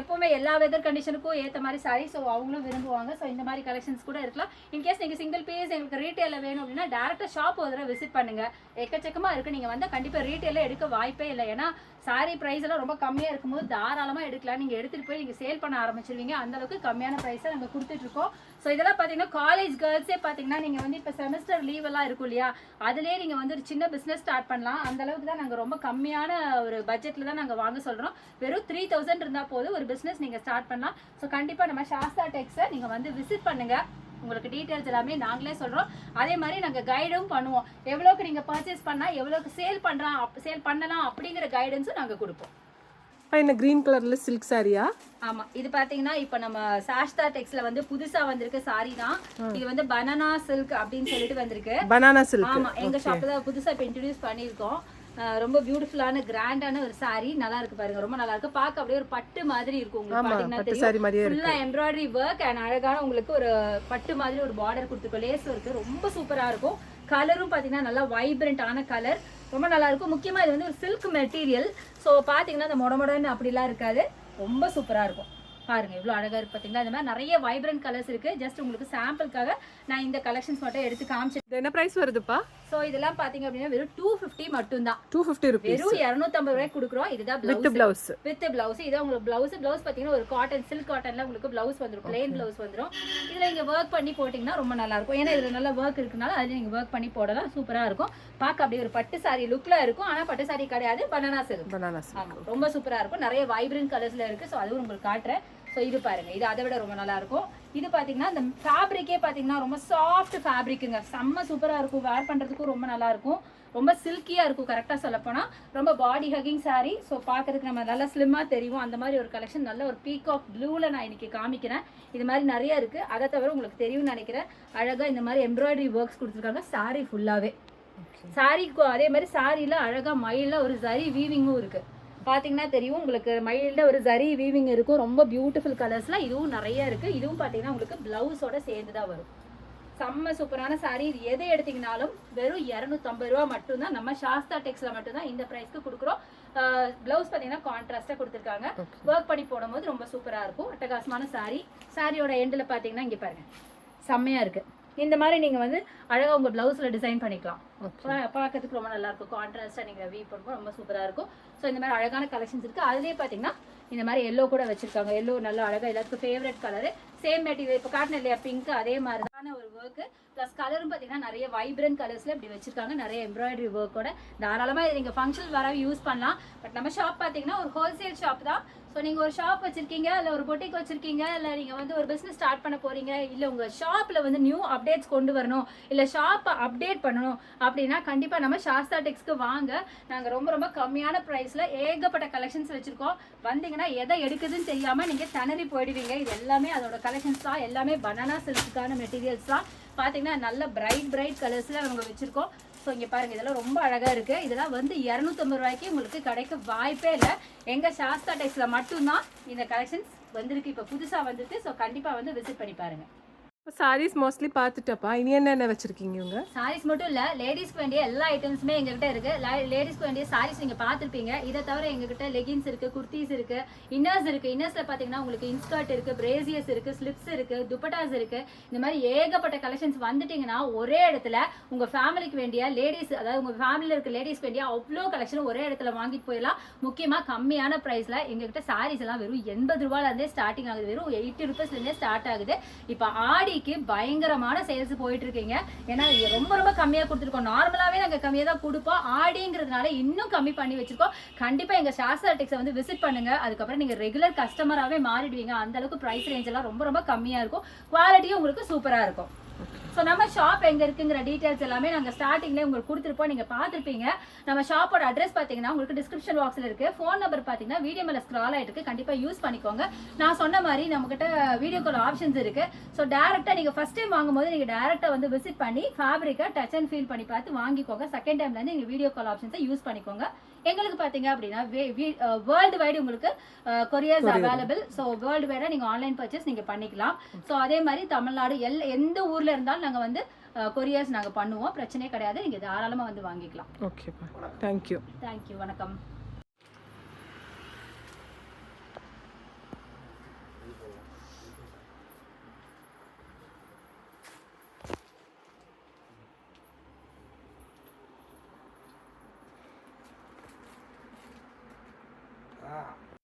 எப்போவுமே எல்லா வெதர் கண்டிஷனுக்கும் ஏற்ற மாதிரி சாரி ஸோ அவங்களும் விரும்புவாங்க. ஸோ இந்த மாதிரி கலெக்ஷன்ஸ் கூட இருக்கலாம். இன்கேஸ் நீங்கள் சிங்கிள் பீஸ் எங்களுக்கு ரீட்டெயிலில் வேணும் அப்படின்னா டேரெக்டாக ஷாப் ஒரு தடவை விசிட் பண்ணுங்கள் எக்கச்சக்கமாக இருக்குது நீங்கள் வந்து கண்டிப்பாக ரீட்டெயிலில் எடுக்க வாய்ப்பே இல்லை. ஏன்னா சாரி ப்ரைஸ் எல்லாம் ரொம்ப கம்மியாக இருக்கும்போது தாராளமாக எடுக்கலாம். நீங்கள் எடுத்துகிட்டு போய் நீங்கள் சேல் பண்ண ஆரம்பிச்சிருவீங்க. அந்த அளவுக்கு கம்மியான ப்ரைஸை நாங்கள் கொடுத்துட்ருக்கோம் ஸோ இதெல்லாம் பார்த்தீங்கன்னா காலேஜ் கேர்ள்ஸே பார்த்தீங்கன்னா நீங்கள் வந்து இப்போ செமஸ்டர் லீவ் எல்லாம் இருக்கும் இல்லையா? அதுலேயே நீங்கள் வந்து ஒரு சின்ன பிஸ்னஸ் ஸ்டார்ட் பண்ணலாம். அந்த அளவுக்கு தான் நாங்கள் ரொம்ப கம்மியான ஒரு பட்ஜெட்டில் தான் நாங்கள் வாங்க சொல்கிறோம் வெறும் த்ரீ தௌசண்ட் இருந்தால் போதும் ஒரு பிஸ்னஸ் நீங்கள் ஸ்டார்ட் பண்ணலாம். ஸோ கண்டிப்பாக நம்ம ஷாஸ்தா டெக்ஸை நீங்கள் வந்து விசிட் பண்ணுங்கள் உங்களுக்கு டீட்டெயில்ஸ் எல்லாமே நாங்களே சொல்கிறோம் அதே மாதிரி நாங்கள் கைடும் பண்ணுவோம். எவ்வளோக்கு நீங்கள் பர்ச்சேஸ் பண்ணால் எவ்வளோக்கு சேல் பண்றோம் சேல் பண்ணலாம் அப்படிங்கிற கைடன்ஸும் நாங்கள் கொடுப்போம். இந்த க்ரீன் கலர்ல சில்க் சாரியா ஆமா. இது பாத்தீங்கன்னா இப்ப நம்ம சாஸ்தா டெக்ஸ்ல வந்து புதுசா வந்திருக்க சாரி தான். இது வந்து பனானா சில்க் அப்படின்னு சொல்லிட்டு வந்திருக்கு. பனானா சில்க் ஆமா. எங்க ஷாப்ல புதுசா இப்ப இன்ட்ரடியூஸ் பண்ணிருக்கோம் அஹ் ரொம்ப பியூட்டிஃபுல்லான கிராண்டான ஒரு saree. நல்லா இருக்கு பாருங்க. ரொம்ப நல்லா இருக்கு. பார்க்க அப்படியே ஒரு பட்டு மாதிரி இருக்கும் உங்களுக்கு பாத்தீங்கன்னா சாரி ஃபுல்லா எம்ப்ராய்டரி ஒர்க் அண்ட் அழகான உங்களுக்கு ஒரு பட்டு மாதிரி ஒரு பார்டர் கொடுத்துருக்கோம். லேஸ் இருக்கு. ரொம்ப சூப்பரா இருக்கும். கலரும் பாத்தீங்கன்னா நல்லா வைப்ரண்டான கலர் ரொம்ப நல்லா இருக்கும் முக்கியமாக இது வந்து ஒரு சில்க் மெட்டீரியல் ஸோ பார்த்தீங்கன்னா அந்த மொடமொடன்னு அப்படிலாம் இருக்காது. ரொம்ப சூப்பராக இருக்கும். பாருங்க இவ்வளோ அழகாக இருக்குது பார்த்தீங்களா இந்த மாதிரி நிறைய வைப்ரண்ட் கலர்ஸ் இருக்குது ஜஸ்ட் உங்களுக்கு சாம்பிளுக்காக நான் இந்த கலெக்ஷன்ஸ் மட்டும் எடுத்து காமிச்சு என்ன பிரைஸ் வருதுப்பா? ஸோ இதெல்லாம் பாத்தீங்க அப்படின்னா வெறும் டூ ஃபிஃப்டி மட்டும்தான். டூ ஃபிஃப்டி ருபீஸ் வெறும் இரநூத்தம்பது ரூபாய்க்கு கொடுக்குறோம். இதுதான் வித் பிளவுஸ் வித் பிளவுஸ் இதான் உங்களுக்கு பிளவுஸ் பிளவுஸ் பார்த்தீங்கன்னா ஒரு காட்டன் சில்க் காட்டன்ல உங்களுக்கு பிளவுஸ் வந்துடும் பிளெயின் பிளவுஸ் வந்துடும் இதில் நீங்கள் ஒர்க் பண்ணி போட்டிங்கன்னா ரொம்ப நல்லா இருக்கும். ஏன்னா இதில் நல்லா ஒர்க் இருக்குனால அதில் நீங்கள் ஒர்க் பண்ணி போடலாம். சூப்பராக இருக்கும். பார்க்க அப்படியே ஒரு பட்டு சாரி லுக்கில் இருக்கும். ஆனால் பட்டு சாரி கிடையாது. பனானா சில்க் பனானா ஆமாம் ரொம்ப சூப்பராக இருக்கும். நிறைய வைப்ரண்ட் கலர்ஸில் இருக்குது ஸோ அதுவும் உங்களுக்கு காட்டுறேன். ஸோ இது பாருங்க. இது அதை விட ரொம்ப நல்லா இருக்கும் இது பார்த்தீங்கன்னா இந்த ஃபேப்ரிக்கே பார்த்தீங்கன்னா ரொம்ப சாஃப்ட் ஃபேப்ரிக்குங்க செம்ம சூப்பராக இருக்கும். வேர் பண்ணுறதுக்கும் ரொம்ப நல்லா இருக்கும் ரொம்ப சில்கியாக இருக்கும் கரெக்டாக சொல்லப்போனால் ரொம்ப பாடி ஹக்கிங் saree. ஸோ பார்க்கறதுக்கு நம்ம நல்லா ஸ்லிம்மாக தெரியும். அந்த மாதிரி ஒரு கலெக்ஷன் நல்ல ஒரு பீகாக் ப்ளூவில் நான் இன்னைக்கு காமிக்கிறேன். இது மாதிரி நிறைய இருக்குது அதை தவிர உங்களுக்கு தெரியும்னு நினைக்கிறேன். அழகாக இந்த மாதிரி எம்ப்ராய்டரி ஒர்க்ஸ் கொடுத்துருக்காங்க. saree ஃபுல்லாகவே சாரிக்கு அதே மாதிரி சாரியில் அழகாக மயிலில் ஒரு சரி வீவிங்கும் இருக்குது பார்த்தீங்கன்னா தெரியும் உங்களுக்கு மயிலில் ஒரு சரி வீவிங் இருக்கும். ரொம்ப பியூட்டிஃபுல் கலர்ஸில் இதுவும் நிறைய இருக்குது இதுவும் பார்த்தீங்கன்னா உங்களுக்கு ப்ளவுஸோட சேர்ந்து தான் வரும். செம்ம சூப்பரான saree. இது எதை எடுத்தீங்கனாலும் வெறும் இரநூத்தம்பது ரூபா மட்டும்தான். நம்ம சாஸ்தா டெக்ஸில் மட்டும்தான் இந்த ப்ரைஸ்க்கு கொடுக்குறோம். ப்ளவுஸ் பார்த்தீங்கன்னா கான்ட்ராஸ்ட்டாக கொடுத்துருக்காங்க. ஒர்க் பண்ணி போடும்போது ரொம்ப சூப்பராக இருக்கும். அட்டகாசமான saree. சாரியோட எண்டில் பார்த்தீங்கன்னா இங்கே பாருங்க. செம்மையாக இருக்குது இந்த மாதிரி நீங்கள் வந்து அழகாக உங்கள் ப்ளவுஸில் டிசைன் பண்ணிக்கலாம். பார்க்கறதுக்கு ரொம்ப நல்லா இருக்கும். கான்ட்ராஸ்டாக நீங்கள் வீ பண்ணும்போது ரொம்ப சூப்பராக இருக்கும். ஸோ இந்த மாதிரி அழகான கலெக்ஷன்ஸ் இருக்குது அதுலேயே பார்த்தீங்கன்னா இந்த மாதிரி எல்லோ கூட வச்சிருக்காங்க. எல்லோ நல்லா அழகாக எல்லாத்துக்கும் ஃபேவரட் கலரு சேம் மெட்டீரியல் இப்போ காட்டின இல்லையா? பிங்க் அதே மாதிரி தான. ஒரு ஒர்க்கு ப்ளஸ் கலரும் பார்த்தீங்கன்னா நிறைய வைப்ரண்ட் கலர்ஸில் இப்படி வச்சிருக்காங்க. நிறைய எம்ப்ராய்டரி ஒர்க்கோட தாராளமாக இது நீங்கள் ஃபங்க்ஷன் வர யூஸ் பண்ணலாம். பட் நம்ம ஷாப் பார்த்தீங்கன்னா ஒரு ஹோல்சேல் ஷாப் தான். ஸோ நீங்கள் ஒரு ஷாப் வச்சுருக்கீங்க இல்லை ஒரு பொட்டிக் வச்சுருக்கீங்க இல்லை நீங்கள் வந்து ஒரு பிஸ்னஸ் ஸ்டார்ட் பண்ண போகிறீங்க இல்லை உங்கள் ஷாப்பில் வந்து நியூ அப்டேட்ஸ் கொண்டு வரணும் இல்லை ஷாப்பை அப்டேட் பண்ணணும் அப்படின்னா கண்டிப்பாக நம்ம சாஸ்தா டெக்ஸ்க்கு வாங்க. நாங்கள் ரொம்ப ரொம்ப கம்மியான ப்ரைஸில் ஏகப்பட்ட கலெக்ஷன்ஸ் வச்சுருக்கோம். வந்தீங்கன்னா எதை எடுக்குதுன்னு தெரியாமல் நீங்கள் திணறி போயிடுவீங்க. இது எல்லாமே அதோட கலெக்ஷன்ஸ் தான். எல்லாமே பனானா சில்க்குக்கான மெட்டீரியல்ஸ் தான். பார்த்தீங்கன்னா நல்ல பிரைட் பிரைட் கலர்ஸில் நம்ம வச்சுருக்கோம். ஸோ இங்கே பாருங்க இதெல்லாம் ரொம்ப அழகாக இருக்குது இதெல்லாம் வந்து இரநூத்தம்பது ரூபாய்க்கு உங்களுக்கு கிடைக்க வாய்ப்பே இல்லை. எங்கள் சாஸ்தா டெக்ஸ்ல மட்டும்தான் இந்த கலெக்ஷன்ஸ் வந்திருக்கு. இப்போ புதுசாக வந்திருக்கு ஸோ கண்டிப்பாக வந்து விசிட் பண்ணி பாருங்க. இப்போ சாரீஸ் மோஸ்ட்லி பார்த்துட்டப்பா. இனி என்னென்ன வச்சிருக்கீங்க இவங்க? சாரீஸ் மட்டும் இல்லை லேடிஸ்க்கு வேண்டிய எல்லா ஐட்டம்ஸுமே எங்ககிட்ட இருக்கு. லேடிஸ்க்கு வேண்டிய சாரீஸ் நீங்கள் பார்த்துருப்பீங்க. இதை தவிர எங்ககிட்ட லெகின்ஸ் இருக்கு குர்த்திஸ் இருக்கு இன்னர்ஸ் இருக்கு. இன்னர்ஸ்ல பார்த்தீங்கன்னா உங்களுக்கு இன்ஸ்கர்ட் இருக்கு பிரேசியஸ் இருக்கு ஸ்லிப்ஸ் இருக்கு துப்பட்டாஸ் இருக்கு. இந்த மாதிரி ஏகப்பட்ட கலெக்ஷன்ஸ் வந்துட்டீங்கன்னா ஒரே இடத்துல உங்க ஃபேமிலிக்கு வேண்டிய லேடிஸ் அதாவது உங்க ஃபேமிலியில் இருக்க லேடிஸ்க்கு வேண்டிய அவ்வளோ கலெக்ஷன் ஒரே இடத்துல வாங்கிட்டு போயிடலாம். முக்கியமாக கம்மியான ப்ரைஸ்ல எங்ககிட்ட சாரீஸ் எல்லாம் வெறும் எண்பது ரூபாயிலேருந்தே ஸ்டார்டிங் ஆகுது. வெறும் எயிட்டி ருபீஸ்லேருந்தே ஸ்டார்ட் ஆகுது. இப்போ ஆடி ஆடிக்கு பயங்கரமான சேல்ஸ் போயிட்டு இருக்கீங்க. ஏன்னா ரொம்ப ரொம்ப கம்மியா கொடுத்துருக்கோம். நார்மலாவே நாங்க கம்மியா தான் கொடுப்போம். ஆடிங்கிறதுனால இன்னும் கம்மி பண்ணி வச்சிருக்கோம். கண்டிப்பா எங்க சாஸ்திரா டெக்ஸை வந்து விசிட் பண்ணுங்க. அதுக்கப்புறம் நீங்க ரெகுலர் கஸ்டமராகவே மாறிடுவீங்க. அந்த அளவுக்கு பிரைஸ் ரேஞ்ச் எல்லாம் ரொம்ப ரொம்ப கம்மியா இருக்கும். குவாலிட்டியும் உங்களுக்கு சூப்பரா இருக்கும். ஸோ நம்ம ஷாப் எங்கே இருக்குங்கிற டீட்டெயில்ஸ் எல்லாமே நாங்கள் ஸ்டார்டிங்லேயே உங்களுக்கு கொடுத்துருப்போம். நீங்கள் பார்த்துருப்பீங்க. நம்ம ஷாப்போட அட்ரஸ் பார்த்தீங்கன்னா உங்களுக்கு டிஸ்கிரிப்ஷன் பாக்ஸில் இருக்குது ஃபோன் நம்பர் பார்த்தீங்கன்னா வீடியோ மேலே ஸ்க்ரால் ஆகிட்டு கண்டிப்பாக யூஸ் பண்ணிக்கோங்க. நான் சொன்ன மாதிரி நம்ம வீடியோ கால் ஆப்ஷன்ஸ் இருக்குது ஸோ டேரெக்டாக நீங்கள் ஃபஸ்ட் டைம் வாங்கும்போது நீங்கள் டேரெக்டாக வந்து விசிட் பண்ணி ஃபேப்ரிக்கை டச் அண்ட் ஃபீல் பண்ணி பார்த்து வாங்கிக்கோங்க. செகண்ட் டைம்ல இருந்து வீடியோ கால் ஆப்ஷன்ஸை யூஸ் பண்ணிக்கோங்க. எங்களுக்கு பாத்தீங்க அப்படின்னா வேர்ல்டு வைடு உங்களுக்கு கொரியர்ஸ் அவைலபிள் ஸோ வேர்ல்டு வைடா நீங்க ஆன்லைன் பர்ச்சேஸ் நீங்க பண்ணிக்கலாம். ஸோ அதே மாதிரி தமிழ்நாடு எல் எந்த ஊர்ல இருந்தாலும் நாங்க வந்து கொரியர்ஸ் நாங்க பண்ணுவோம். பிரச்சனையே கிடையாது. நீங்க தாராளமா வந்து வாங்கிக்கலாம். ஓகேப்பா தேங்க்யூ தேங்க்யூ வணக்கம்.